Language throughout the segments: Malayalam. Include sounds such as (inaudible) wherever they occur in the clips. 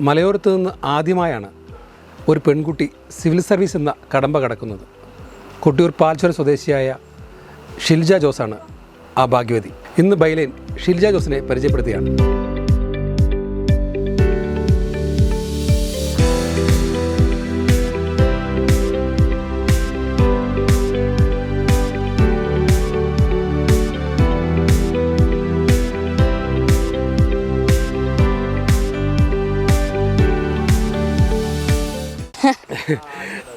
മലയോരത്ത് നിന്ന് ആദ്യമായാണ് ഒരു പെൺകുട്ടി സിവിൽ സർവീസ് എന്ന കടമ്പ കടക്കുന്നത്. കൊട്ടിയൂർ പാൽച്ചുര സ്വദേശിയായ ഷിൽജ ജോസാണ് ആ ഭാഗ്യവതി. ഇന്ന് ബൈലൈൻ ഷിൽജ ജോസിനെ പരിചയപ്പെടുത്തുകയാണ്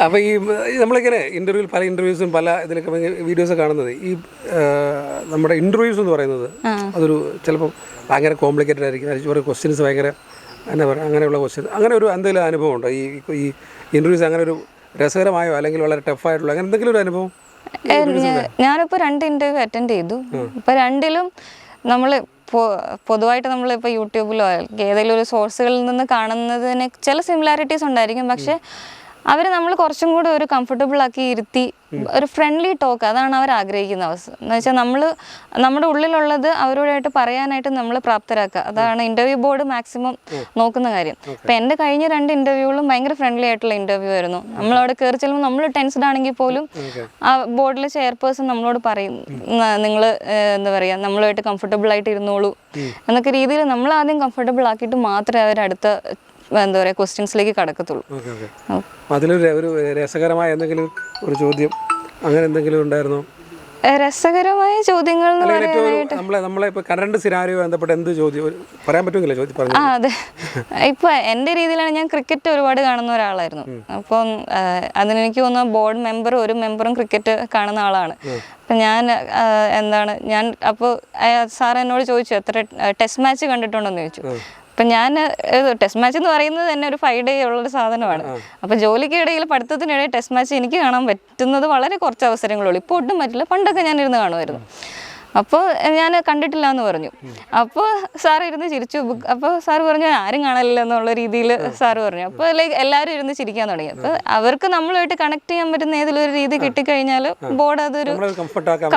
അപ്പോൾ ഈ നമ്മളിങ്ങനെ ഇന്റർവ്യൂവിൽ പല ഇന്റർവ്യൂസും പല ഇതിലൊക്കെ വീഡിയോസ് കാണുന്നത്. ഈ നമ്മുടെ ഇന്റർവ്യൂസ് എന്ന് പറയുന്നത് അതൊരു ചിലപ്പോൾ ഭയങ്കര കോംപ്ലിക്കേറ്റഡ് ആയിരിക്കും. അതിൽ കുറേ ക്വസ്റ്റ്യൻസ് ഭയങ്കര എന്നാ പറയുക അങ്ങനെയുള്ള ക്വസ്റ്റ്യൻ അങ്ങനെ ഒരു എന്തെങ്കിലും അനുഭവം ഉണ്ടോ? ഈ ഈ ഇന്റർവ്യൂസ് അങ്ങനെ ഒരു രസകരമായോ? അല്ലെങ്കിൽ വളരെ ടഫായിട്ടുള്ള അങ്ങനെ എന്തെങ്കിലും ഒരു അനുഭവം? ഞാനിപ്പോൾ രണ്ട് ഇന്റർവ്യൂ അറ്റൻഡ് ചെയ്തു. ഇപ്പോൾ രണ്ടിലും നമ്മൾ പൊതുവായിട്ട് നമ്മളിപ്പോൾ യൂട്യൂബിലോ ഏതെങ്കിലും ഒരു സോഴ്സുകളിൽ നിന്ന് കാണുന്നതിന് ചില സിമിലാരിറ്റീസ് ഉണ്ടായിരിക്കും. പക്ഷെ അവർ നമ്മൾ കുറച്ചും കൂടെ ഒരു കംഫർട്ടബിൾ ആക്കി ഇരുത്തി ഒരു ഫ്രണ്ട്ലി ടോക്ക് അതാണ് അവർ ആഗ്രഹിക്കുന്ന അവസ്ഥ. എന്ന് വെച്ചാൽ നമ്മൾ നമ്മുടെ ഉള്ളിലുള്ളത് അവരോടായിട്ട് പറയാനായിട്ട് നമ്മൾ പ്രാപ്തരാക്കുക. അതാണ് ഇന്റർവ്യൂ ബോർഡ് മാക്സിമം നോക്കുന്ന കാര്യം. ഇപ്പം എന്റെ കഴിഞ്ഞ രണ്ട് ഇന്റർവ്യൂകളും ഭയങ്കര ഫ്രണ്ട്ലി ആയിട്ടുള്ള ഇന്റർവ്യൂ ആയിരുന്നു. നമ്മൾ അവിടെ കയറി ചെല്ലുമ്പോൾ നമ്മൾ ടെൻസ്ഡ് ആണെങ്കിൽ പോലും ആ ബോർഡിലെ ചെയർപേഴ്സൺ നമ്മളോട് പറയും നിങ്ങൾ എന്താ പറയുക നമ്മളുമായിട്ട് കംഫർട്ടബിൾ ആയിട്ട് ഇരുന്നോളൂ. എന്നൊക്കെ രീതിയിൽ നമ്മൾ ആദ്യം കംഫർട്ടബിൾ ആക്കിയിട്ട് മാത്രമേ അവർ അടുത്ത എന്താ പറയുക ക്വസ്റ്റ്യൻസിലേക്ക് കടക്കത്തുള്ളൂ. അതിലൊരു ഒരു രസകരമായ എന്തെങ്കിലും ഒരു ചോദ്യം അങ്ങനെ എന്തെങ്കിലും ഉണ്ടായിരുന്നോ? രസകരമായ ചോദ്യങ്ങൾ എന്ന് ഒരു നമ്മളെ നമ്മളെ ഇപ്പോൾ കറണ്ട് സിനാരിയോ ബന്ധപ്പെട്ട് എന്ത് ചോദ്യം പറയാൻ പറ്റുമെങ്കിലേ ചോദ്യം പറഞ്ഞു അതെ. ഇപ്പൊ എന്റെ രീതിയിലാണ് ഞാൻ ക്രിക്കറ്റ് ഒരുപാട് കാണുന്ന ഒരാളായിരുന്നു. അപ്പം അതിനെനിക്ക് തോന്നുന്നു ബോർഡ് മെമ്പർ ഒരു മെമ്പറും ക്രിക്കറ്റ് കാണുന്ന ആളാണ്. അപ്പം ഞാൻ എന്താണ് ഞാൻ അപ്പോൾ സാർ എന്നോട് ചോദിച്ചു എത്ര ടെസ്റ്റ് മാച്ച് കണ്ടിട്ടുണ്ടെന്ന് ചോദിച്ചു. അപ്പം ഞാൻ ടെസ്റ്റ് മാച്ച് എന്ന് പറയുന്നത് തന്നെ ഒരു ഫൈവ് ഡേ ഉള്ള ഒരു സാധനമാണ്. അപ്പം ജോലിക്കിടയിൽ പഠിത്തത്തിനിടയിൽ ടെസ്റ്റ് മാച്ച് എനിക്ക് കാണാൻ പറ്റുന്നത് വളരെ കുറച്ച് അവസരങ്ങളുള്ളൂ ഇപ്പോൾ ഒട്ടും പറ്റില്ല. പണ്ടൊക്കെ ഞാൻ ഇരുന്ന് കാണുമായിരുന്നു. അപ്പോൾ ഞാൻ കണ്ടിട്ടില്ല എന്ന് പറഞ്ഞു. അപ്പോൾ സാർ ഇരുന്ന് ചിരിച്ചു. അപ്പോൾ സാർ പറഞ്ഞു ആരും കാണലില്ല എന്നുള്ള രീതിയിൽ സാർ പറഞ്ഞു. അപ്പോൾ ലൈക്ക് എല്ലാവരും ഇരുന്ന് ചിരിക്കാൻ തുടങ്ങി. അപ്പോൾ അവർക്ക് നമ്മളുമായിട്ട് കണക്ട് ചെയ്യാൻ പറ്റുന്ന ഏതെങ്കിലും ഒരു രീതി കിട്ടിക്കഴിഞ്ഞാൽ ബോർഡ് അതൊരു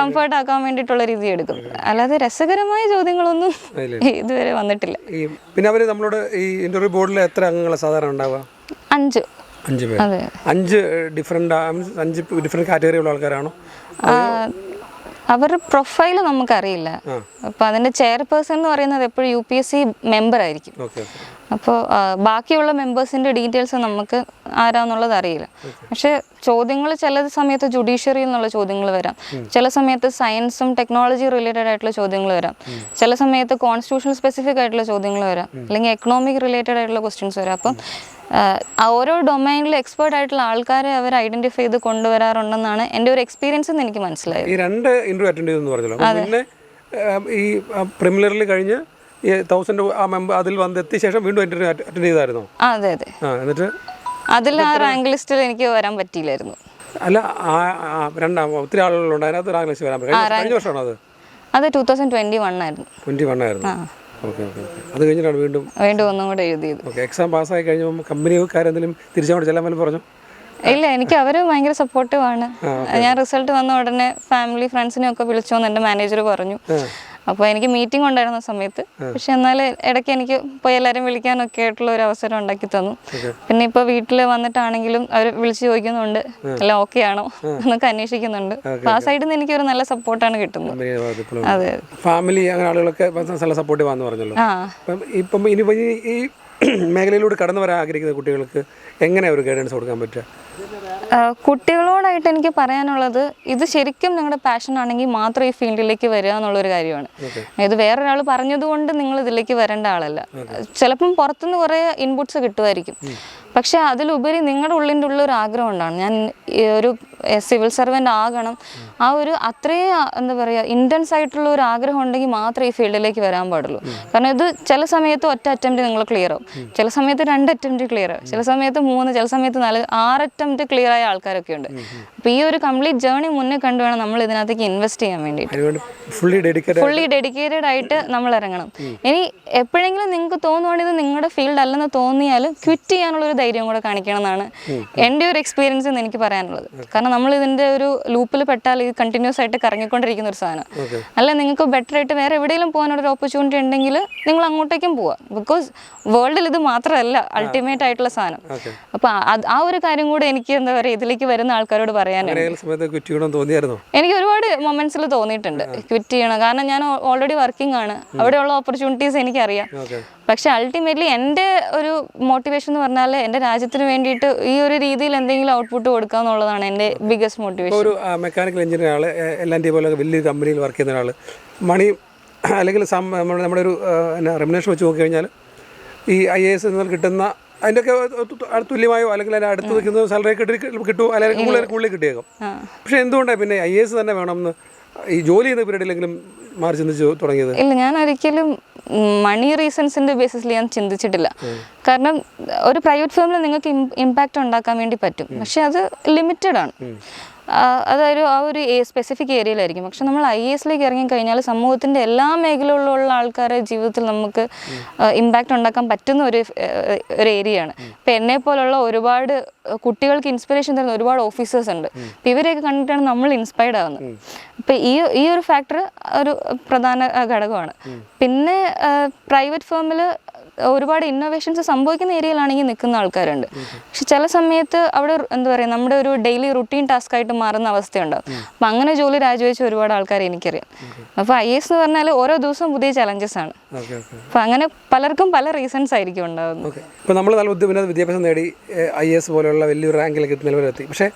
കംഫർട്ട് ആക്കാൻ വേണ്ടിയിട്ടുള്ള രീതി എടുക്കും. അല്ലാതെ രസകരമായ ചോദ്യങ്ങളൊന്നും ഇതുവരെ വന്നിട്ടില്ല. പിന്നെ അവർ നമ്മളോട് ഈ ഇന്റർവ്യൂ ബോർഡിൽ എത്ര അംഗങ്ങൾ സാധാരണ ഉണ്ടാവുക? അഞ്ച്. അഞ്ച് പേര്. അഞ്ച് ഡിഫറെന്റ് അഞ്ച് ഡിഫറെന്റ് കാറ്റഗറി ഉള്ള ആൾക്കാരാണോ? അവരുടെ പ്രൊഫൈൽ നമുക്കറിയില്ല. അപ്പൊ അതിന്റെ ചെയർപേഴ്സൺ എന്ന് പറയുന്നത് എപ്പോഴും U P S C member ആയിരിക്കും. അപ്പോൾ ബാക്കിയുള്ള മെമ്പേഴ്സിന്റെ ഡീറ്റെയിൽസ് നമുക്ക് ആരാന്നുള്ളത് അറിയില്ല. പക്ഷേ ചോദ്യങ്ങൾ ചില സമയത്ത് ജുഡീഷ്യറിയിൽ നിന്നുള്ള ചോദ്യങ്ങൾ വരാം. ചില സമയത്ത് സയൻസും ടെക്നോളജി റിലേറ്റഡ് ആയിട്ടുള്ള ചോദ്യങ്ങൾ വരാം. ചില സമയത്ത് കോൺസ്റ്റിറ്റ്യൂഷൻ സ്പെസിഫിക് ആയിട്ടുള്ള ചോദ്യങ്ങൾ വരാം. അല്ലെങ്കിൽ എക്കണോമിക് റിലേറ്റഡ് ആയിട്ടുള്ള ക്വസ്റ്റ്യൻസ് വരാം. അപ്പം ഓരോ ഡൊമൈനിൽ എക്സ്പേർട്ട് ആയിട്ടുള്ള ആൾക്കാരെ അവർ ഐഡന്റിഫൈ ചെയ്ത് കൊണ്ടുവരാറുണ്ടെന്നാണ് എന്റെ ഒരു എക്സ്പീരിയൻസ് എന്ന് എനിക്ക് മനസ്സിലായത്. ഈ രണ്ട് ഇന്റർവ്യൂ അറ്റൻഡ് ചെയ്തെന്ന് പറഞ്ഞല്ലോ. പിന്നെ ഈ പ്രിമിലറിൽ കഴിഞ്ഞ് ഈ തൗസൻഡ് ആ മെമ്പർ അതിൽ വന്നെത്തിയ ശേഷം വീണ്ടും അറ്റൻഡ് അറ്റൻഡ് ചെയ്തായിരുന്നോ? ആ അതെ അതെ. ആ എന്നിട്ട്? അതിൽ ആ റാങ്ക് ലിസ്റ്റിൽ എനിക്ക് വരാൻ പറ്റിയില്ലായിരുന്നു. അല്ല ആ ആ, രണ്ടാം ഒത്തിരി ആളുകളുണ്ട്. അതിനകത്ത് റാങ്ക് ലിസ്റ്റ് വരാൻ പറ്റും കഴിഞ്ഞ- കഴിഞ്ഞ വർഷമാണോ അത്? അത് ടൂ തൗസൻഡ് ട്വന്റി വൺ ആയിരുന്നു. ട്വന്റി വൺ ആയിരുന്നു ഓക്കെ ഓക്കെ ഓക്കെ. അത് കഴിഞ്ഞിട്ടാണ് വീണ്ടും വീണ്ടും ഒന്നും കൂടെ എഴുതിയത്. ഓക്കെ എക്സാം പാസ്സായി കഴിഞ്ഞപ്പോൾ കമ്പനിക്കാരെന്തെങ്കിലും തിരിച്ചങ്ങോട്ട് ചെല്ലാൻ വല്ലതും പറഞ്ഞു? ഇല്ല എനിക്ക് അവർ ഭയങ്കര സപ്പോർട്ടീവ് ആണ്. ഞാൻ റിസൾട്ട് വന്ന ഉടനെ ഫാമിലി ഫ്രണ്ട്സിനെ ഒക്കെ വിളിച്ചോന്ന് എന്ന് എന്റെ മാനേജർ പറഞ്ഞു. അപ്പോൾ എനിക്ക് മീറ്റിംഗ് ഉണ്ടായിരുന്ന സമയത്ത്. പക്ഷെ എന്നാൽ ഇടയ്ക്ക് എനിക്ക് പോയി എല്ലാവരും വിളിക്കാനൊക്കെ ആയിട്ടുള്ള ഒരു അവസരം ഉണ്ടാക്കി തന്നു. പിന്നെ ഇപ്പോൾ വീട്ടിൽ വന്നിട്ടാണെങ്കിലും അവർ വിളിച്ചു ചോദിക്കുന്നുണ്ട്. എല്ലാം ഓക്കെ ആണോ എന്നൊക്കെ അന്വേഷിക്കുന്നുണ്ട്. അപ്പോൾ ആ സൈഡിൽ നിന്ന് എനിക്ക് ഒരു നല്ല സപ്പോർട്ടാണ് കിട്ടുന്നത്. അതെ ഫാമിലി അങ്ങനെ ആളുകളൊക്കെ നല്ല സപ്പോർട്ട് പറഞ്ഞല്ലോ. ഇപ്പം ഇനി ഈ (clears throat) മേഖലയിലൂടെ കടന്നു വരാൻ ആഗ്രഹിക്കുന്ന കുട്ടികൾക്ക് എങ്ങനെ ഒരു ഗൈഡൻസ് കൊടുക്കാൻ പറ്റുക? കുട്ടികളോടായിട്ട് എനിക്ക് പറയാനുള്ളത് ഇത് ശരിക്കും നിങ്ങളുടെ പാഷൻ ആണെങ്കിൽ മാത്രം ഈ ഫീൽഡിലേക്ക് വരിക എന്നുള്ളൊരു കാര്യമാണ്. ഇത് വേറൊരാൾ പറഞ്ഞതുകൊണ്ട് നിങ്ങൾ ഇതിലേക്ക് വരേണ്ട ആളല്ല. ചിലപ്പം പുറത്തുനിന്ന് കുറേ ഇൻപുട്സ് കിട്ടുമായിരിക്കും. പക്ഷെ അതിലുപരി നിങ്ങളുടെ ഉള്ളിന്റെ ഉള്ളിൽ ഒരു ആഗ്രഹം ഉണ്ടാണ് ഞാൻ ഒരു സിവിൽ സർവന്റ് ആകണം. ആ ഒരു അത്രയും എന്താ പറയുക ഇന്റൻസ് ആയിട്ടുള്ള ഒരു ആഗ്രഹം ഉണ്ടെങ്കിൽ മാത്രമേ ഈ ഫീൽഡിലേക്ക് വരാൻ പാടുള്ളൂ. കാരണം ഇത് ചില സമയത്ത് ഒറ്റ അറ്റംപ്റ്റ് നിങ്ങൾ ക്ലിയർ ആവും. ചില സമയത്ത് രണ്ട് അറ്റംപ്റ്റ് ക്ലിയർ ആവും. ചില സമയത്ത് മൂന്ന് ചില സമയത്ത് നാല് ആറ് അറ്റംപ്റ്റ് ക്ലിയർ ആയ ആൾക്കാരൊക്കെ ഉണ്ട്. അപ്പോൾ ഈ ഒരു കംപ്ലീറ്റ് ജേർണി മുന്നേ കണ്ടു വേണം നമ്മൾ ഇതിനകത്തേക്ക് ഇൻവെസ്റ്റ് ചെയ്യാൻ വേണ്ടിയിട്ട്. ഫുള്ളി ഡെഡിക്കേറ്റഡ് ഫുള്ളി ഡെഡിക്കേറ്റഡ് ആയിട്ട് നമ്മൾ ഇറങ്ങണം. ഇനി എപ്പോഴെങ്കിലും നിങ്ങൾക്ക് തോന്നുവാണെങ്കിൽ ഇത് നിങ്ങളുടെ ഫീൽഡ് അല്ലെന്ന് തോന്നിയാൽ ക്വിറ്റ് ചെയ്യാനുള്ള ഒരു ധൈര്യം കൂടെ കാണിക്കണം എന്നാണ് എന്റെ ഒരു എക്സ്പീരിയൻസ് എന്ന് എനിക്ക് പറയാനുള്ളത്. കാരണം കാരണം നമ്മൾ ഇതിന്റെ ഒരു ലൂപ്പിൽ പെട്ടാൽ ഇത് കണ്ടിന്യൂസ് ആയിട്ട് കറങ്ങിക്കൊണ്ടിരിക്കുന്ന ഒരു സാധനം. അല്ല നിങ്ങൾക്ക് ബെറ്റർ ആയിട്ട് വേറെ എവിടെയെങ്കിലും ഒരു ഓപ്പർച്യൂണിറ്റി ഉണ്ടെങ്കിൽ നിങ്ങൾ അങ്ങോട്ടേക്കും പോവാം. ബിക്കോസ് വേൾഡിൽ ഇത് മാത്രമല്ല അൾട്ടിമേറ്റ് ആയിട്ടുള്ള സാധനം. അപ്പോൾ ആ ഒരു കാര്യം കൂടെ എനിക്ക് എന്താ പറയുക ഇതിലേക്ക് വരുന്ന ആൾക്കാരോട് പറയാനുണ്ട്. എനിക്ക് ഒരുപാട് മൊമെന്റ്സിൽ തോന്നിയിട്ടുണ്ട് ക്വിറ്റ് ചെയ്യണം. കാരണം ഞാൻ ഓൾറെഡി വർക്കിംഗ് ആണ്. അവിടെയുള്ള ഓപ്പർച്യൂണിറ്റീസ് എനിക്കറിയാം. പക്ഷെ അൾട്ടിമേറ്റ്ലി എന്റെ ഒരു മോട്ടിവേഷൻ എന്ന് പറഞ്ഞാൽ എന്റെ രാജ്യത്തിന് വേണ്ടിയിട്ട് ഈ ഒരു രീതിയിൽ എന്തെങ്കിലും ഔട്ട്പുട്ട് കൊടുക്കുക എന്നുള്ളതാണ് എന്റെ ബിഗസ്റ്റ് മോട്ടിവേഷൻ ഒരു മെക്കാനിക്കൽ എഞ്ചിനീയർ ആൾ എൽ പോലെ വലിയൊരു കമ്പനിയിൽ വർക്ക് ചെയ്യുന്ന ഒരാൾ മണി (clears throat) അല്ലെങ്കിൽ നമ്മുടെ ഒരു റെമിനേഷൻ വെച്ച് നോക്കി കഴിഞ്ഞാൽ നോക്കിക്കഴിഞ്ഞാൽ ഈ ഐ എ എസ് എന്നാൽ കിട്ടുന്ന അതിന്റെയൊക്കെ തുല്യമായോ അല്ലെങ്കിൽ അതിന്റെ അടുത്ത് നിൽക്കുന്ന സാലറി കിട്ടി കിട്ടുമോ അല്ലെങ്കിൽ കൂടുതൽ കൂടുതൽ കിട്ടിയേക്കും. പക്ഷേ എന്തുകൊണ്ടാണ് പിന്നെ ഐ എ എസ് തന്നെ വേണമെന്ന് ഈ ജോലി ചെയ്യുന്ന പീരീഡിലെങ്കിലും മാറി ചിന്തിച്ച് തുടങ്ങിയത്? ഇല്ല ഞാൻ ഒരിക്കലും മണി റീസൺസിന്റെ ബേസിസിൽ ഞാൻ ചിന്തിച്ചിട്ടില്ല. കാരണം ഒരു പ്രൈവറ്റ് ഫേമിൽ നിങ്ങൾക്ക് ഇമ്പാക്റ്റ് ഉണ്ടാക്കാൻ വേണ്ടി പറ്റും. പക്ഷെ അത് ലിമിറ്റഡ് ആണ്. അതൊരു ആ ഒരു സ്പെസിഫിക് ഏരിയയിലായിരിക്കും പക്ഷെ നമ്മൾ ഐ എസിലേക്ക് ഇറങ്ങിക്കഴിഞ്ഞാൽ സമൂഹത്തിന്റെ എല്ലാ മേഖലകളിലുള്ള ആൾക്കാരെ ജീവിതത്തിൽ നമുക്ക് ഇമ്പാക്റ്റ് ഉണ്ടാക്കാൻ പറ്റുന്ന ഒരു ഒരു ഏരിയയാണ് ഇപ്പം എന്നെ പോലുള്ള ഒരുപാട് കുട്ടികൾക്ക് ഇൻസ്പിറേഷൻ തരുന്ന ഒരുപാട് ഓഫീസേഴ്സ് ഉണ്ട്. അപ്പം ഇവരെയൊക്കെ കണ്ടിട്ടാണ് നമ്മൾ ഇൻസ്പയർഡ് ആവുന്നത്. അപ്പം ഈ ഈ ഒരു ഫാക്ടർ ഒരു പ്രധാന ഘടകമാണ്. പിന്നെ പ്രൈവറ്റ് ഫേമിൽ ഒരുപാട് ഇന്നോവേഷൻസ് സംഭവിക്കുന്ന ഏരിയയിലാണെങ്കിൽ നിൽക്കുന്ന ആൾക്കാരുണ്ട്. പക്ഷെ ചില സമയത്ത് അവിടെ എന്താ പറയുക നമ്മുടെ ഒരു ഡെയിലി റുട്ടീൻ ടാസ്ക് ആയിട്ട് മാറുന്ന അവസ്ഥയുണ്ടാവും അപ്പം അങ്ങനെ ജോലി രാജിവെച്ച ഒരുപാട് ആൾക്കാരെ എനിക്കറിയാം. അപ്പോൾ ഐ എസ് എന്ന് പറഞ്ഞാൽ ഓരോ ദിവസവും പുതിയ ചലഞ്ചസ് ആണ്. അപ്പം അങ്ങനെ പലർക്കും പല റീസൺസ് ആയിരിക്കും ഉണ്ടാകുന്നത് ഇപ്പോൾ നമ്മൾ നല്ല വിദ്യാഭ്യാസം നേടി ഐ എസ് പോലെയുള്ള വലിയൊരു റാങ്കിലേക്ക് നിലവിലെത്തി പക്ഷേ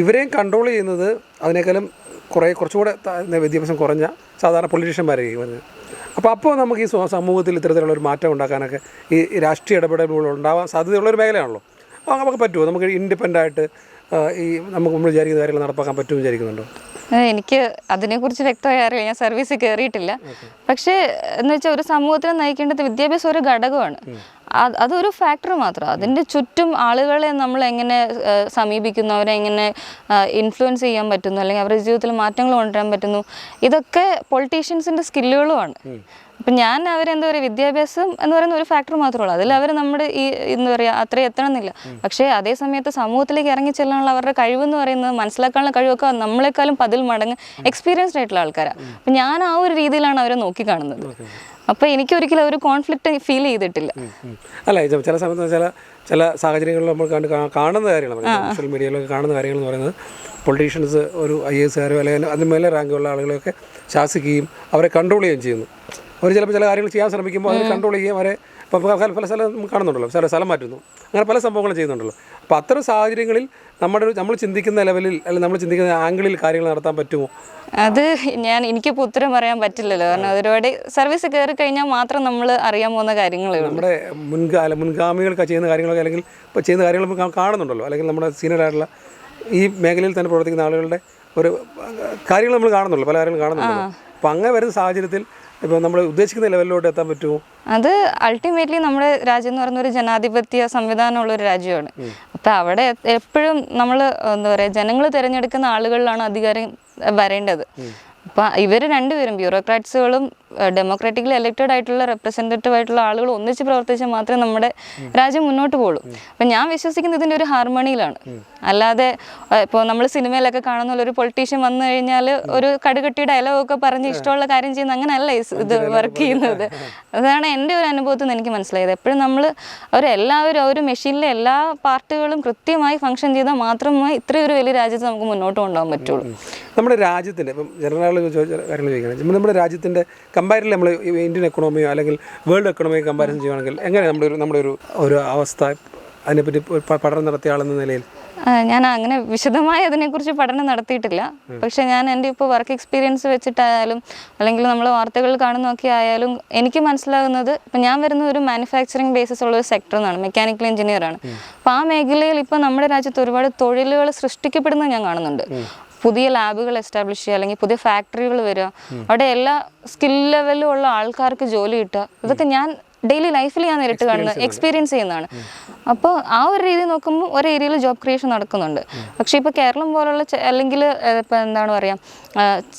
ഇവരെയും കൺട്രോൾ ചെയ്യുന്നത് അതിനേക്കാളും കുറേ കുറച്ചുകൂടെ വിദ്യാഭ്യാസം കുറഞ്ഞ സാധാരണ പൊളിറ്റീഷ്യന്മാരായിരിക്കും അപ്പോൾ അപ്പോൾ നമുക്ക് ഈ സമൂഹത്തിൽ ഇത്തരത്തിലുള്ള ഒരു മാറ്റം ഉണ്ടാക്കാനൊക്കെ ഈ രാഷ്ട്രീയ ഇടപെടലുകൾ ഉണ്ടാവാൻ സാധ്യതയുള്ള ഒരു മേഖലയാണല്ലോ. അപ്പോൾ നമുക്ക് പറ്റുമോ? നമുക്ക് ഇൻഡിപെൻഡന്റ് ആയിട്ട് ഈ നമുക്ക് നമ്മൾ വിചാരിക്കുന്ന കാര്യങ്ങൾ നടപ്പാക്കാൻ പറ്റുമെന്ന് വിചാരിക്കുന്നുണ്ടോ? എനിക്ക് അതിനെക്കുറിച്ച് വ്യക്തമായി അറിയില്ല ഞാൻ സർവീസിൽ കയറിയിട്ടില്ല പക്ഷേ എന്ന് വെച്ചാൽ ഒരു സമൂഹത്തിനെ നയിക്കേണ്ടത് വിദ്യാഭ്യാസം ഒരു ഘടകമാണ്. അതൊരു ഫാക്ടർ മാത്രം. അതിന്റെ ചുറ്റും ആളുകളെ നമ്മൾ എങ്ങനെ സമീപിക്കുന്നു അവരെ എങ്ങനെ ഇൻഫ്ലുവൻസ് ചെയ്യാൻ പറ്റുന്നു അല്ലെങ്കിൽ അവരുടെ ജീവിതത്തിൽ മാറ്റങ്ങൾ കൊണ്ടുവരാൻ പറ്റുന്നു ഇതൊക്കെ പൊളിറ്റീഷ്യൻസിന്റെ സ്കില്ലുകളുമാണ് അപ്പം ഞാൻ അവരെന്താ പറയുക വിദ്യാഭ്യാസം എന്ന് പറയുന്ന ഒരു ഫാക്ടർ മാത്രമേ ഉള്ളൂ. അതിൽ അവർ നമ്മുടെ ഈ എന്താ പറയുക അത്രയും എത്തണമെന്നില്ല. പക്ഷേ അതേ സമയത്ത് സമൂഹത്തിലേക്ക് ഇറങ്ങി ചെല്ലാനുള്ള അവരുടെ കഴിവെന്ന് പറയുന്നത് മനസ്സിലാക്കാനുള്ള കഴിവൊക്കെ നമ്മളെക്കാളും പതിൽ മടങ്ങ് എക്സ്പീരിയൻസ്ഡ് ആയിട്ടുള്ള ആൾക്കാരാണ് അപ്പം ഞാൻ ആ ഒരു രീതിയിലാണ് അവരെ നോക്കിക്കാണുന്നത് അപ്പോൾ എനിക്ക് ഒരിക്കലും ഒരു കോൺഫ്ലിക്റ്റ് ഫീൽ ചെയ്തിട്ടില്ല. അല്ല ഇത് ചില സമയത്ത് ചില ചില സാഹചര്യങ്ങളിൽ നമ്മൾ കണ്ട് കാണുന്ന കാര്യങ്ങൾ സോഷ്യൽ മീഡിയയിലൊക്കെ കാണുന്ന കാര്യങ്ങൾ എന്ന് പറയുന്നത് പൊളിറ്റീഷ്യൻസ് ഒരു ഐ എസ് കാരോ അല്ലെങ്കിൽ അതിന് മേലെ റാങ്കുള്ള ആളുകളെയൊക്കെ ശാസിക്കുകയും അവരെ കൺട്രോൾ ചെയ്യുകയും ചെയ്യുന്നു. അവർ ചിലപ്പോൾ ചില കാര്യങ്ങൾ ചെയ്യാൻ ശ്രമിക്കുമ്പോൾ അതിനെ കൺട്രോൾ ചെയ്യുകയും അവരെ ഇപ്പോൾ പല സ്ഥലം കാണുന്നുണ്ടല്ലോ. ചില സ്ഥലം മാറ്റുന്നു. അങ്ങനെ പല സംഭവങ്ങളും ചെയ്യുന്നുണ്ടല്ലോ. അപ്പോൾ അത്തരം സാഹചര്യങ്ങളിൽ നമ്മുടെ ഒരു നമ്മൾ ചിന്തിക്കുന്ന ലെവലിൽ അല്ലെങ്കിൽ നമ്മൾ ചിന്തിക്കുന്ന ആംഗിളിൽ കാര്യങ്ങൾ നടത്താൻ പറ്റുമോ? അത് ഞാൻ എനിക്കിപ്പോൾ ഉത്തരം പറയാൻ പറ്റില്ലല്ലോ. കാരണം ഒരുപാട് സർവീസ് കയറി കഴിഞ്ഞാൽ മാത്രം നമ്മൾ അറിയാൻ പോകുന്ന കാര്യങ്ങളേ നമ്മുടെ മുൻകാല മുൻഗാമികൾക്ക് ചെയ്യുന്ന കാര്യങ്ങളൊക്കെ അല്ലെങ്കിൽ ഇപ്പോൾ ചെയ്യുന്ന കാര്യങ്ങൾ കാണുന്നുണ്ടല്ലോ. അല്ലെങ്കിൽ നമ്മുടെ സീനിയറായിട്ടുള്ള ഈ മേഖലയിൽ തന്നെ പ്രവർത്തിക്കുന്ന ആളുകളുടെ ഒരു കാര്യങ്ങൾ നമ്മൾ കാണുന്നുള്ളൂ പല കാര്യങ്ങളും കാണുന്നുണ്ടല്ലോ. അപ്പം അങ്ങനെ വരുന്ന സാഹചര്യത്തിൽ ഇപ്പോൾ നമ്മൾ ഉദ്ദേശിക്കുന്ന ലെവലിലോട്ട് എത്താൻ പറ്റുമോ? അത് അൾട്ടിമേറ്റ്ലി നമ്മുടെ രാജ്യം എന്ന് പറയുന്ന ഒരു ജനാധിപത്യ സംവിധാനമുള്ള ഒരു രാജ്യമാണ്. അപ്പോൾ അവിടെ എപ്പോഴും നമ്മൾ എന്താ പറയുക ജനങ്ങൾ തിരഞ്ഞെടുക്കുന്ന ആളുകളിലാണ് അധികാരം വരേണ്ടത്. അപ്പം ഇവർ രണ്ടുപേരും ബ്യൂറോക്രാറ്റ്സുകളും ഡെമോക്രാറ്റിക്കലി എലക്റ്റഡ് ആയിട്ടുള്ള റെപ്രസെന്റേറ്റീവ് ആയിട്ടുള്ള ആളുകൾ ഒന്നിച്ച് പ്രവർത്തിച്ചാൽ മാത്രമേ നമ്മുടെ രാജ്യം മുന്നോട്ട് പോകുള്ളൂ അപ്പം ഞാൻ വിശ്വസിക്കുന്നത് ഇതിന്റെ ഒരു ഹാർമണിയിലാണ് അല്ലാതെ ഇപ്പോൾ നമ്മൾ സിനിമയിലൊക്കെ കാണുന്ന ഒരു പൊളിറ്റീഷ്യൻ വന്നു കഴിഞ്ഞാൽ ഒരു കടുകട്ടി ഡയലോഗൊക്കെ പറഞ്ഞ് ഇഷ്ടമുള്ള കാര്യം ചെയ്യുന്ന അങ്ങനെയല്ല ഇത് വർക്ക് ചെയ്യുന്നത്. അതാണ് എന്റെ ഒരു അനുഭവത്തിൽ നിന്ന് എനിക്ക് മനസ്സിലായത്. എപ്പോഴും നമ്മൾ അവരെല്ലാവരും എല്ലാവരും ഒരു മെഷീനിലെ എല്ലാ പാർട്ടുകളും കൃത്യമായി ഫങ്ഷൻ ചെയ്താൽ മാത്രമേ ഇത്രയും ഒരു വലിയ രാജ്യത്ത് നമുക്ക് മുന്നോട്ട് കൊണ്ടുപോകാൻ പറ്റുള്ളൂ. നമ്മുടെ രാജ്യത്തിന്റെ ഇപ്പം ജനറൽ കാര്യങ്ങൾ ചോദിക്കുകയാണ് നമ്മുടെ രാജ്യത്തിന്റെ കമ്പാരിറ്റീവ് നമ്മൾ ഇന്ത്യൻ എക്കണോമിയോ അല്ലെങ്കിൽ വേൾഡ് എക്കണോമിയോ കമ്പാരിസൺ ചെയ്യുകയാണെങ്കിൽ എങ്ങനെ നമ്മുടെ ഒരു നമ്മുടെ ഒരു ഒരു അവസ്ഥ അതിനെപ്പറ്റി പഠനം നടത്തിയ ആളെന്ന നിലയിൽ? ഞാൻ അങ്ങനെ വിശദമായി അതിനെക്കുറിച്ച് പഠനം നടത്തിയിട്ടില്ല. പക്ഷെ ഞാൻ എന്റെ ഇപ്പോൾ വർക്ക് എക്സ്പീരിയൻസ് വെച്ചിട്ടായാലും അല്ലെങ്കിൽ നമ്മൾ വാർത്തകൾ കാണുന്നൊക്കെ ആയാലും എനിക്ക് മനസ്സിലാകുന്നത് ഇപ്പം ഞാൻ വരുന്ന ഒരു മാനുഫാക്ചറിങ് ബേസിസ് ഉള്ള ഒരു സെക്ടർ എന്നാണ് മെക്കാനിക്കൽ എഞ്ചിനീയർ ആണ്. അപ്പോൾ ആ മേഖലയിൽ ഇപ്പോൾ നമ്മുടെ രാജ്യത്ത് ഒരുപാട് തൊഴിലുകൾ സൃഷ്ടിക്കപ്പെടുന്നത് ഞാൻ കാണുന്നുണ്ട്. പുതിയ ലാബുകൾ എസ്റ്റാബ്ലിഷ് ചെയ്യുക അല്ലെങ്കിൽ പുതിയ ഫാക്ടറികൾ വരിക. അവിടെ എല്ലാ സ്കിൽ ലെവലിലും ഉള്ള ആൾക്കാർക്ക് ജോലി കിട്ടുക. ഇതൊക്കെ ഞാൻ ഡെയിലി ലൈഫിൽ ഞാൻ നേരിട്ട് കാണുന്നത് എക്സ്പീരിയൻസ് ചെയ്യുന്നതാണ്. അപ്പോൾ ആ ഒരു രീതി നോക്കുമ്പോൾ ഒരു ഏരിയയിൽ ജോബ് ക്രിയേഷൻ നടക്കുന്നുണ്ട്. പക്ഷേ ഇപ്പോൾ കേരളം പോലുള്ള അല്ലെങ്കിൽ ഇപ്പോൾ എന്താണ് പറയുക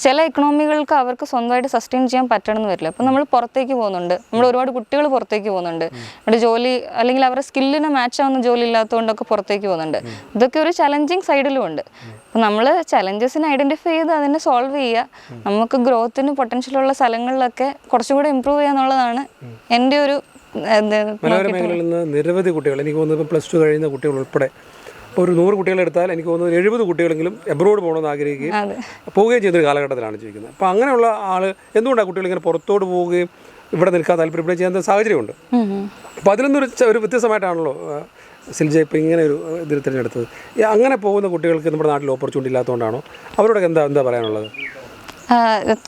ചില എക്കണോമികൾക്ക് അവർക്ക് സ്വന്തമായിട്ട് സസ്റ്റെയിൻ ചെയ്യാൻ പറ്റണമെന്ന് വരില്ല. അപ്പോൾ നമ്മൾ പുറത്തേക്ക് പോകുന്നുണ്ട്. നമ്മൾ ഒരുപാട് കുട്ടികൾ പുറത്തേക്ക് പോകുന്നുണ്ട്. അവിടെ ജോലി അല്ലെങ്കിൽ അവരുടെ സ്കില്ലിന് മാച്ച് ആവുന്ന ജോലി ഇല്ലാത്തതുകൊണ്ടൊക്കെ പുറത്തേക്ക് പോകുന്നുണ്ട്. ഇതൊക്കെ ഒരു ചലഞ്ചിങ് സൈഡിലും ഉണ്ട്. അപ്പോൾ നമ്മൾ ചലഞ്ചസിനെ ഐഡന്റിഫൈ ചെയ്ത് അതിനെ സോൾവ് ചെയ്യുക നമുക്ക് ഗ്രോത്തിന് പൊട്ടൻഷ്യലുള്ള സ്ഥലങ്ങളിലൊക്കെ കുറച്ചും കൂടെ ഇമ്പ്രൂവ് ചെയ്യുക എന്നുള്ളതാണ് എന്റെ ഒരു മലയോര മേഖലയിൽ നിന്ന് നിരവധി കുട്ടികൾ എനിക്ക് തോന്നുന്നു പ്ലസ് ടു കഴിയുന്ന കുട്ടികൾ ഉൾപ്പെടെ ഒരു നൂറ് കുട്ടികളെ എടുത്താൽ എനിക്ക് തോന്നുന്നു എഴുപത് കുട്ടികളെങ്കിലും എബ്രോഡ് പോകണമെന്ന് ആഗ്രഹിക്കുകയും പോവുകയും ചെയ്യുന്ന ഒരു കാലഘട്ടത്തിലാണ് ജീവിക്കുന്നത്. അപ്പോൾ അങ്ങനെയുള്ള ആൾ എന്തുകൊണ്ടാണ് കുട്ടികൾ ഇങ്ങനെ പുറത്തോട്ട് പോവുകയും ഇവിടെ നിൽക്കാൻ താല്പര്യപ്പെടുകയും ചെയ്യുന്ന സാഹചര്യമുണ്ട്. അപ്പോൾ അതിലൊന്നൊരു ഒരു വ്യത്യസ്തമായിട്ടാണല്ലോ സിൽജ ഇപ്പോൾ ഇങ്ങനെ ഒരു ഇതിൽ തിരഞ്ഞെടുത്തത്. അങ്ങനെ പോകുന്ന കുട്ടികൾക്ക് നമ്മുടെ നാട്ടിൽ ഓപ്പർച്യൂണിറ്റി ഇല്ലാത്തതുകൊണ്ടാണോ? അവരോടൊക്കെ എന്താ എന്താ പറയാനുള്ളത്?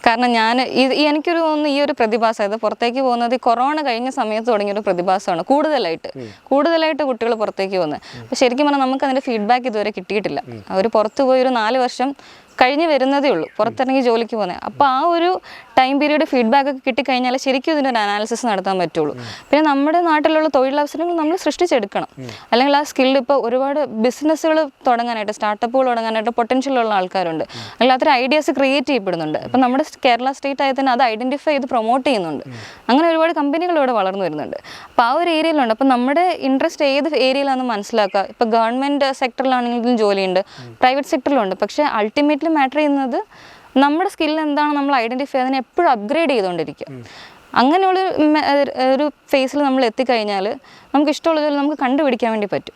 കാരണം ഞാൻ ഇത് എനിക്കൊരു തോന്നുന്നു ഈ ഒരു പ്രതിഭാസം ഇത് പുറത്തേക്ക് പോകുന്നത് ഈ കൊറോണ കഴിഞ്ഞ സമയത്ത് തുടങ്ങിയ ഒരു പ്രതിഭാസമാണ് കൂടുതലായിട്ട്. കൂടുതലായിട്ട് കുട്ടികൾ പുറത്തേക്ക് പോകുന്നത്. അപ്പോൾ ശരിക്കും പറഞ്ഞാൽ നമുക്ക് അതിന്റെ ഫീഡ്ബാക്ക് ഇതുവരെ കിട്ടിയിട്ടില്ല. അവർ പുറത്തു പോയി ഒരു നാല് വർഷം കഴിഞ്ഞ് വരുന്നതേ ഉള്ളൂ. പുറത്തിറങ്ങി ജോലിക്ക് പോകുന്നത് അപ്പോൾ ആ ഒരു ടൈം പീരീഡ് ഫീഡ്ബാക്ക് ഒക്കെ കിട്ടിക്കഴിഞ്ഞാൽ ശരിക്കും ഇതിന്റെ ഒരു അനാലിസിസ് നടത്താൻ പറ്റുള്ളൂ. പിന്നെ നമ്മുടെ നാട്ടിലുള്ള തൊഴിലവസരങ്ങൾ നമ്മൾ സൃഷ്ടിച്ചെടുക്കണം. അല്ലെങ്കിൽ ആ സ്കില്ല് ഇപ്പോൾ ഒരുപാട് ബിസിനസ്സുകൾ തുടങ്ങാനായിട്ട് സ്റ്റാർട്ടപ്പുകൾ തുടങ്ങാനായിട്ട് പൊട്ടൻഷ്യൽ ഉള്ള ആൾക്കാരുണ്ട്. അല്ലെങ്കിൽ അത്തരം ഐഡിയാസ് ക്രിയേറ്റ് ചെയ്യപ്പെടുന്നുണ്ട്. അപ്പം നമ്മുടെ കേരള സ്റ്റേറ്റ് ആയി തന്നെ അത് ഐഡന്റിഫൈ ചെയ്ത് പ്രൊമോട്ട് ചെയ്യുന്നുണ്ട്. അങ്ങനെ ഒരുപാട് കമ്പനികൾ ഇവിടെ വളർന്നു വരുന്നുണ്ട്. അപ്പോൾ ആ ഒരു ഏരിയയിലുണ്ട് അപ്പം നമ്മുടെ ഇൻട്രസ്റ്റ് ഏത് ഏരിയയിലാണെന്ന് മനസ്സിലാക്കുക. ഇപ്പോൾ ഗവൺമെന്റ് സെക്ടറിലാണെങ്കിലും ജോലിയുണ്ട്. പ്രൈവറ്റ് സെക്ടറിലുണ്ട് പക്ഷേ അൾട്ടിമേറ്റ്ലി മാറ്റർ ചെയ്യുന്നത് നമ്മുടെ സ്കിൽ എന്താണ് നമ്മൾ ഐഡന്റിഫൈ അതിനെ എപ്പോഴും അപ്ഗ്രേഡ് ചെയ്തുകൊണ്ടിരിക്കുക. അങ്ങനെയുള്ള ഒരു ഫേസിൽ നമ്മൾ എത്തിക്കഴിഞ്ഞാൽ നമുക്ക് ഇഷ്ടമുള്ള ജോലി നമുക്ക് കണ്ടുപിടിക്കാൻ വേണ്ടി പറ്റും.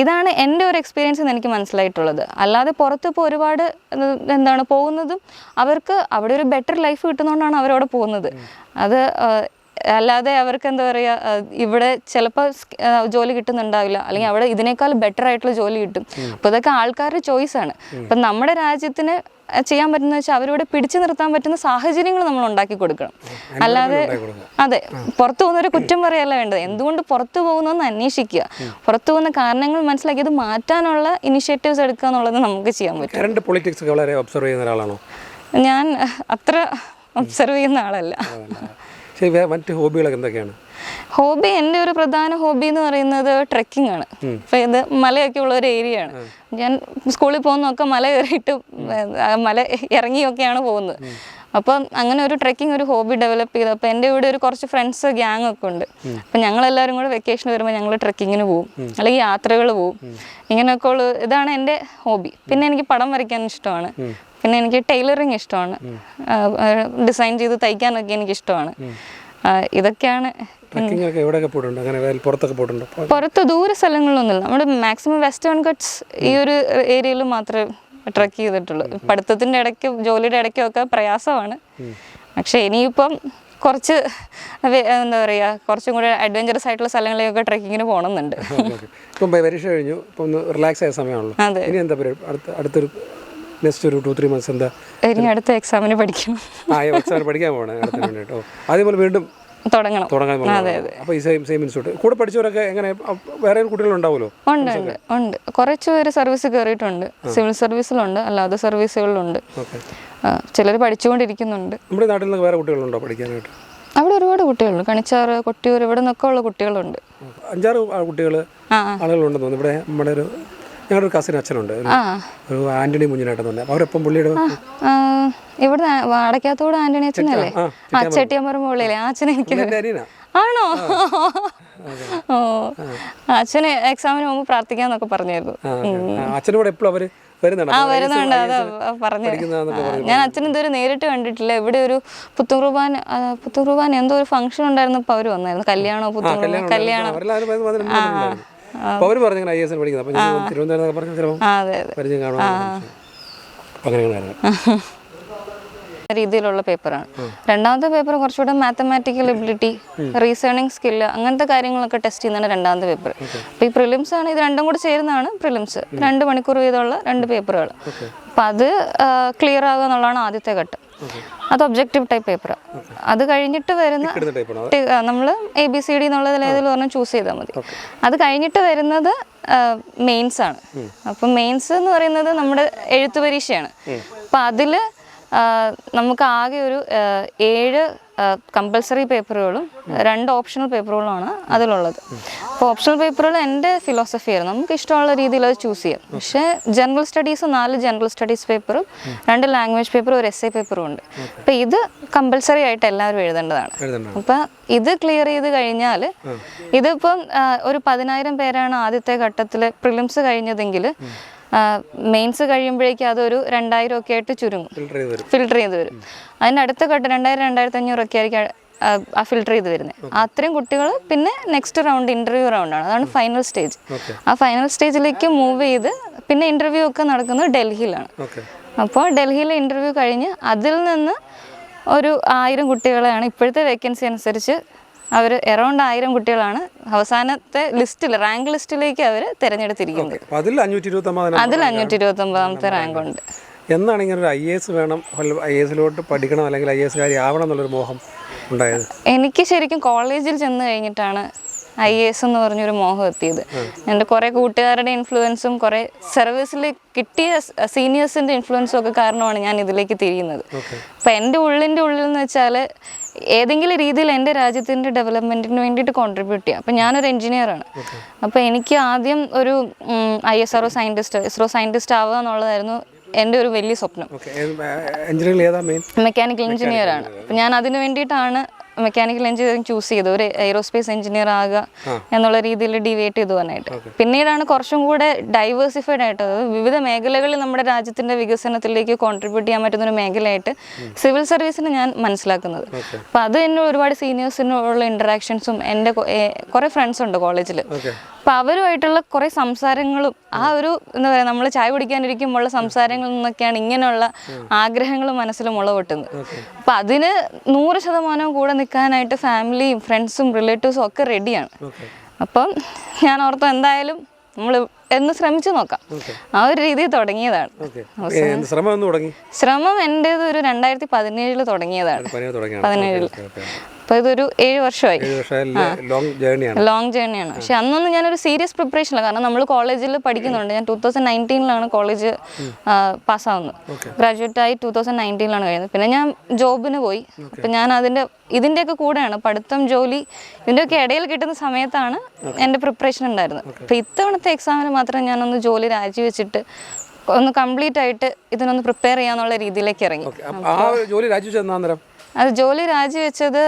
ഇതാണ് എന്റെ ഒരു എക്സ്പീരിയൻസ് എന്ന് എനിക്ക് മനസ്സിലായിട്ടുള്ളത്. അല്ലാതെ പുറത്ത് ഇപ്പോൾ ഒരുപാട് എന്താണ് പോകുന്നതും അവർക്ക് അവിടെ ഒരു ബെറ്റർ ലൈഫ് കിട്ടുന്നതുകൊണ്ടാണ് അവരവിടെ പോകുന്നത്. അത് അല്ലാതെ അവർക്ക് എന്താ പറയുക ഇവിടെ ചിലപ്പോൾ ജോലി കിട്ടുന്നുണ്ടാവില്ല. അല്ലെങ്കിൽ അവിടെ ഇതിനേക്കാൾ ബെറ്റർ ആയിട്ടുള്ള ജോലി കിട്ടും. അപ്പോൾ ഇതൊക്കെ ആൾക്കാരുടെ ചോയ്സാണ് അപ്പം നമ്മുടെ രാജ്യത്തിന് ചെയ്യാൻ പറ്റുന്ന വെച്ചാൽ അവരോട് പിടിച്ചു നിർത്താൻ പറ്റുന്ന സാഹചര്യങ്ങൾ നമ്മൾ ഉണ്ടാക്കി കൊടുക്കണം. അല്ലാതെ അതെ പുറത്തു പോകുന്നവരെ കുറ്റം പറയല്ല വേണ്ടത്. എന്തുകൊണ്ട് പുറത്തു പോകുന്നതെന്ന് അന്വേഷിക്കുക. പുറത്തു പോകുന്ന കാരണങ്ങൾ മനസ്സിലാക്കി അത് മാറ്റാനുള്ള ഇനിഷ്യേറ്റീവ്സ് എടുക്കുക എന്നുള്ളത് നമുക്ക് ചെയ്യാൻ പറ്റും. കറണ്ട് പൊളിറ്റിക്സ് വളരെ ഒബ്സർവ് ചെയ്യുന്ന ഒരാളാണോ? ഞാൻ അത്ര ഒബ്സർവ് ചെയ്യുന്ന ആളല്ല. ശരി മറ്റ് ഹോബികളൊക്കെ എന്തൊക്കെയാണ്? ഹോബി എന്റെ ഒരു പ്രധാന ഹോബി എന്ന് പറയുന്നത് ട്രെക്കിംഗ് ആണ്. ഇപ്പം ഇത് മലയൊക്കെ ഉള്ള ഒരു ഏരിയ ആണ്. ഞാൻ സ്കൂളിൽ പോകുന്നൊക്കെ മല കയറിയിട്ട് മല ഇറങ്ങിയൊക്കെയാണ് പോകുന്നത്. അപ്പം അങ്ങനെ ഒരു ട്രെക്കിംഗ് ഒരു ഹോബി ഡെവലപ്പ് ചെയ്തു. അപ്പം എന്റെ ഇവിടെ ഒരു കുറച്ച് ഫ്രണ്ട്സ് ഗ്യാങ് ഒക്കെ ഉണ്ട്. അപ്പം ഞങ്ങളെല്ലാവരും കൂടെ വെക്കേഷൻ വരുമ്പോൾ ഞങ്ങൾ ട്രെക്കിങ്ങിന് പോകും അല്ലെങ്കിൽ യാത്രകൾ പോകും ഇങ്ങനെയൊക്കെ ഉള്ള. ഇതാണ് എന്റെ ഹോബി പിന്നെ എനിക്ക് പടം വരയ്ക്കാൻ ഇഷ്ടമാണ്. പിന്നെ എനിക്ക് ടൈലറിങ് ഇഷ്ടമാണ്. ഡിസൈൻ ചെയ്ത് തയ്ക്കാനൊക്കെ എനിക്ക് ഇഷ്ടമാണ്. ഇതൊക്കെയാണ്. പുറത്ത് ദൂര സ്ഥലങ്ങളിലൊന്നുമില്ല. നമ്മുടെ മാക്സിമം വെസ്റ്റേൺ കട്ട്സ് ഈ ഒരു ഏരിയയിൽ മാത്രമേ ട്രക്ക് ചെയ്തിട്ടുള്ളൂ പഠിത്തത്തിന്റെ ഇടയ്ക്ക് ജോലിയുടെ ഇടയ്ക്കൊക്കെ പ്രയാസമാണ്. പക്ഷേ ഇനിയിപ്പം കുറച്ച് എന്താ പറയുക കുറച്ചും കൂടെ അഡ്വഞ്ചറസ് ആയിട്ടുള്ള സ്ഥലങ്ങളിലൊക്കെ ട്രക്കിങ്ങിന് പോകണമെന്നുണ്ട് (laughs) ഇപ്പം പരീക്ഷ കഴിഞ്ഞു. ഇപ്പം ഒന്ന് റിലാക്സ് ആയ സമയമാണല്ലോ. അതെ. ഇനി എന്താ പരിപാടി? അടുത്ത അടുത്തൊരു നെക്സ്റ്റ് ഒരു ടു ത്രീ മന്ത്സ് എന്താ? ഇനി അടുത്ത എക്സാമിന് പഠിക്കണം. ആ എക്സാമിന് പഠിക്കാൻ പോകണം. അടുത്ത (laughs) വേണ്ടിയിട്ടോ അതേപോലെ വീണ്ടും തുടങ്ങണം. തുടങ്ങാൻ അതെ അപ്പോൾ ഈ സെയിം സെയിം ഇൻസ്റ്റിറ്റ്യൂട്ട് കൂടെ പഠിച്ചവരൊക്കെ എങ്ങനെ വേറെ കുട്ടികളുണ്ടാവുമല്ലോ? ഉണ്ട് ഉണ്ട് ഉണ്ട്. കുറച്ച് പേര് സർവീസ് കയറിയിട്ടുണ്ട് സിവിൽ സർവീസിലുണ്ട് അല്ലാതെ സർവീസുകളിലുണ്ട് ചിലർ പഠിച്ചുകൊണ്ടിരിക്കുന്നുണ്ട്. നമ്മുടെ നാട്ടിൽ നിന്ന് വേറെ കുട്ടികളുണ്ടോ പഠിക്കാനായിട്ട്? അവിടെ ഒരുപാട് കുട്ടികളുണ്ട്. കണിച്ചാറ് കൊട്ടിയൂർ ഇവിടെ നിന്നൊക്കെ ഉള്ള കുട്ടികളുണ്ട്. അഞ്ചാറ് കുട്ടികൾ ആളുകളുണ്ടെന്ന് തോന്നുന്നു. ഇവിടെ നമ്മുടെ ഒരു ഞങ്ങളുടെ ഒരു കസിൻ അച്ഛനുണ്ട്. ഒരു- ആ. ഒരു ആന്റണി മുഞ്ഞിനായിട്ട് തന്നെ. അവരൊപ്പം പുള്ളിയുടെ ആ, ഇവിടെ വാടക്കാത്തോട് ആന്റണി അച്ഛനല്ലേ? ആ, ആ ആ അച്ഛനെ എനിക്ക് എന്റെ അനിയനാ. ആണോ? ഓ. അച്ഛനെ അച്ഛന് എക്സാമിന് മുമ്പ് പ്രാർത്ഥിക്കാന്നൊക്കെ പറഞ്ഞായിരുന്നു. ആ. ആ, അച്ഛനും കൂടെ എപ്പോഴും അവർ വരുന്നുണ്ട് ആ വരുന്നുണ്ട് അതാ പറഞ്ഞു. പഠിക്കുന്നതാന്നൊക്കെ പറഞ്ഞു. ഞാൻ അച്ഛൻ ഇതുവരെ നേരിട്ട് കണ്ടിട്ടില്ല. ഇവിടെ ഒരു പുത്തുകുർബാൻ പുത്തുകുർബാൻ എന്തോ ഒരു ഫംഗ്ഷൻ ഉണ്ടായിരുന്നപ്പോൾ അവർ വന്നായിരുന്നു. കല്യാണോ പുത്തുകുർബാൻ കല്യാണം. അവരെല്ലാവരും വന്നിട്ട് ഉണ്ടായിരുന്നു. അവർ പറഞ്ഞു ഐ എസ് പഠിക്കുന്നത്. അപ്പോൾ ഞാൻ തിരുവനന്തപുരം പറഞ്ഞ ചിലപ്പോൾ പരിചയം കാണുമെന്ന് രീതിയിലുള്ള പേപ്പറാണ്. രണ്ടാമത്തെ പേപ്പർ കുറച്ചുകൂടെ മാത്തമാറ്റിക്കൽ എബിലിറ്റി റീസണിങ് സ്കില്ല് അങ്ങനത്തെ കാര്യങ്ങളൊക്കെ ടെസ്റ്റ് ചെയ്യുന്നതാണ് രണ്ടാമത്തെ പേപ്പർ. അപ്പോൾ ഈ പ്രിലിംസ് ആണ് ഇത് രണ്ടും കൂടെ ചേരുന്നതാണ് പ്രിലിംസ് രണ്ട് മണിക്കൂർ വീതമുള്ള രണ്ട് പേപ്പറുകൾ. അപ്പം അത് ക്ലിയർ ആകുക എന്നുള്ളതാണ് ആദ്യത്തെ ഘട്ടം. അത് ഒബ്ജക്റ്റീവ് ടൈപ്പ് പേപ്പർ അത് കഴിഞ്ഞിട്ട് വരുന്ന നമ്മൾ എ ബി സി ഡി എന്നുള്ളതിൽ ഏതെങ്കിലും ഒരെണ്ണം ചൂസ് ചെയ്താൽ മതി. അത് കഴിഞ്ഞിട്ട് വരുന്നത് മെയിൻസ് ആണ്. അപ്പം മെയിൻസ് എന്ന് പറയുന്നത് നമ്മുടെ എഴുത്ത് പരീക്ഷയാണ്. അപ്പം അതിൽ നമുക്ക് ആകെ ഒരു ഏഴ് കമ്പൽസറി പേപ്പറുകളും രണ്ട് ഓപ്ഷണൽ പേപ്പറുകളുമാണ് അതിലുള്ളത്. അപ്പോൾ ഓപ്ഷണൽ പേപ്പറുകൾ എന്റെ ഫിലോസഫി ആയിരുന്നു. നമുക്ക് ഇഷ്ടമുള്ള രീതിയിൽ അത് ചൂസ് ചെയ്യാം. പക്ഷേ ജനറൽ സ്റ്റഡീസ് നാല് ജനറൽ സ്റ്റഡീസ് പേപ്പറും രണ്ട് ലാംഗ്വേജ് പേപ്പറും ഒരു എസ് എ പേപ്പറും ഉണ്ട്. അപ്പോൾ ഇത് കമ്പൽസറി ആയിട്ട് എല്ലാവരും എഴുതേണ്ടതാണ്. എഴുതണം അപ്പം ഇത് ക്ലിയർ ചെയ്ത് കഴിഞ്ഞാൽ ഇതിപ്പം ഒരു പതിനായിരം പേരാണ് ആദ്യത്തെ ഘട്ടത്തിൽ പ്രിലിംസ് കഴിഞ്ഞതെങ്കിൽ മെയിൻസ് കഴിയുമ്പോഴേക്കും അതൊരു രണ്ടായിരം ഒക്കെ ആയിട്ട് ചുരുങ്ങും. ഫിൽട്ടർ ചെയ്ത് വരും. അതിന്റെ അടുത്ത ഘട്ടം രണ്ടായിരം രണ്ടായിരത്തി അഞ്ഞൂറൊക്കെ ആയിരിക്കും ആ, ആ ഫിൽട്ടർ ചെയ്ത് വരുന്നത്. അത്രയും കുട്ടികൾ പിന്നെ നെക്സ്റ്റ് റൗണ്ട് ഇന്റർവ്യൂ റൗണ്ടാണ് അതാണ് ഫൈനൽ സ്റ്റേജ് ആ ഫൈനൽ സ്റ്റേജിലേക്ക് മൂവ് ചെയ്ത് പിന്നെ ഇന്റർവ്യൂ ഒക്കെ നടക്കുന്നത് ഡൽഹിയിലാണ്. അപ്പോൾ ഡൽഹിയിലെ ഇന്റർവ്യൂ കഴിഞ്ഞ് അതിൽ നിന്ന് ഒരു ആയിരം കുട്ടികളെയാണ് ഇപ്പോഴത്തെ വേക്കൻസി അനുസരിച്ച് അവർ എറൗണ്ട് ആയിരം കുട്ടികളാണ് അവസാനത്തെ ലിസ്റ്റിൽ റാങ്ക് ലിസ്റ്റിലേക്ക് അവർ തിരഞ്ഞെടുത്തിരിക്കുന്നത്. അതിൽ അഞ്ഞൂറ്റി ഇരുപത്തി ഇരുപത്തൊമ്പതാമത്തെ റാങ്ക് ഉണ്ട്. എന്നാണ് ഇങ്ങനെ ഒരു ഐ എസ് വേണം ഐ എസിലോട്ട് പഠിക്കണം അല്ലെങ്കിൽ ഐ എസ് കാരി ആവണം എന്നുള്ളൊരു മോഹം ഉണ്ടായത്? എനിക്ക് ശരിക്കും കോളേജിൽ ചെന്ന് കഴിഞ്ഞിട്ടാണ് ഐ എസ് എന്ന് പറഞ്ഞൊരു മോഹം എത്തിയത്. എന്റെ കുറേ കൂട്ടുകാരുടെ ഇൻഫ്ലുവൻസും കുറേ സർവീസിൽ കിട്ടിയ സീനിയേഴ്സിന്റെ ഇൻഫ്ലുവൻസും ഒക്കെ കാരണമാണ് ഞാൻ ഇതിലേക്ക് തിരിയുന്നത്. അപ്പം എന്റെ ഉള്ളിന്റെ ഉള്ളിൽ എന്ന് വെച്ചാൽ ഏതെങ്കിലും രീതിയിൽ എന്റെ രാജ്യത്തിന്റെ ഡെവലപ്മെന്റിന് വേണ്ടിയിട്ട് കോൺട്രിബ്യൂട്ട് ചെയ്യാം. അപ്പം ഞാനൊരു എഞ്ചിനീയറാണ് അപ്പോൾ എനിക്ക് ആദ്യം ഒരു I S R O scientist ISRO scientist ആവുക എന്നുള്ളതായിരുന്നു എന്റെ ഒരു വലിയ സ്വപ്നം. മെക്കാനിക്കൽ എഞ്ചിനീയർ ആണ്. അപ്പം ഞാൻ അതിന് വേണ്ടിയിട്ടാണ് മെക്കാനിക്കൽ എഞ്ചിനീയറിംഗ് ചൂസ് ചെയ്തു. ഒരു എയ്റോസ്പേസ് എഞ്ചിനീയർ ആകുക എന്നുള്ള രീതിയിൽ ഡിവേറ്റ് ചെയ്തു പോകാനായിട്ട് പിന്നീടാണ് കുറച്ചും കൂടെ ഡൈവേഴ്സിഫൈഡ് ആയിട്ട് അതായത് വിവിധ മേഖലകളിൽ നമ്മുടെ രാജ്യത്തിന്റെ വികസനത്തിലേക്ക് കോൺട്രിബ്യൂട്ട് ചെയ്യാൻ പറ്റുന്ന ഒരു മേഖലയായിട്ട് സിവിൽ സർവീസിന് ഞാൻ മനസ്സിലാക്കുന്നത്. അപ്പം അത് എന്നെ ഒരുപാട് സീനിയേഴ്സിനുള്ള ഇൻട്രാക്ഷൻസും എന്റെ കുറെ ഫ്രണ്ട്സ് ഉണ്ട് കോളേജിൽ അപ്പൊ അവരുമായിട്ടുള്ള കുറേ സംസാരങ്ങളും ആ ഒരു എന്താ പറയുക നമ്മൾ ചായ കുടിക്കാനിരിക്കുമ്പോഴുള്ള സംസാരങ്ങളിൽ നിന്നൊക്കെയാണ് ഇങ്ങനെയുള്ള ആഗ്രഹങ്ങൾ മനസ്സിൽ മുളവെട്ടുന്നത് അപ്പം അതിന് നൂറ് ശതമാനവും കൂടെ നിൽക്കാനായിട്ട് ഫാമിലിയും ഫ്രണ്ട്സും റിലേറ്റീവ്സും ഒക്കെ റെഡിയാണ് അപ്പം ഞാൻ ഓർത്തു എന്തായാലും നമ്മൾ എന്ന് ശ്രമിച്ചു നോക്കാം. ആ ഒരു രീതിയിൽ തുടങ്ങിയതാണ്. ശ്രമം തുടങ്ങി? ശ്രമം എന്റേത് ഒരു രണ്ടായിരത്തി പതിനേഴിൽ തുടങ്ങിയതാണ് പതിനേഴിൽ. അപ്പോൾ ഇതൊരു ഏഴ് വർഷമായി. ലോങ് ജേർണിയാണ് ജേർണിയാണ് പക്ഷെ അന്നൊന്നും ഞാനൊരു സീരിയസ് പ്രിപ്പറേഷൻ കാരണം നമ്മൾ കോളേജിൽ പഠിക്കുന്നുണ്ട്. ഞാൻ ടൂ തൗസൻഡ് നയന്റീനിലാണ് കോളേജ് പാസ്സാവുന്നത് ഗ്രാജുവേറ്റ് ആയി ടൂ തൗസൻഡ് നയന്റീനിലാണ് കഴിയുന്നത് പിന്നെ ഞാൻ ജോബിന് പോയി. അപ്പം ഞാൻ അതിന്റെ ഇതിന്റെയൊക്കെ കൂടെയാണ് പഠിത്തം ജോലി ഇതിന്റെയൊക്കെ ഇടയിൽ കിട്ടുന്ന സമയത്താണ് എന്റെ പ്രിപ്പറേഷൻ ഉണ്ടായിരുന്നത് അപ്പോൾ ഇത്തവണത്തെ എക്സാമിന് മാത്രം ഞാനൊന്ന് ജോലി രാജിവെച്ചിട്ട് ഒന്ന് കംപ്ലീറ്റ് ആയിട്ട് ഇതിനൊന്ന് പ്രിപ്പയർ ചെയ്യാന്നുള്ള രീതിയിലേക്ക് ഇറങ്ങി ജോലി അത് ജോലി രാജിവെച്ചത്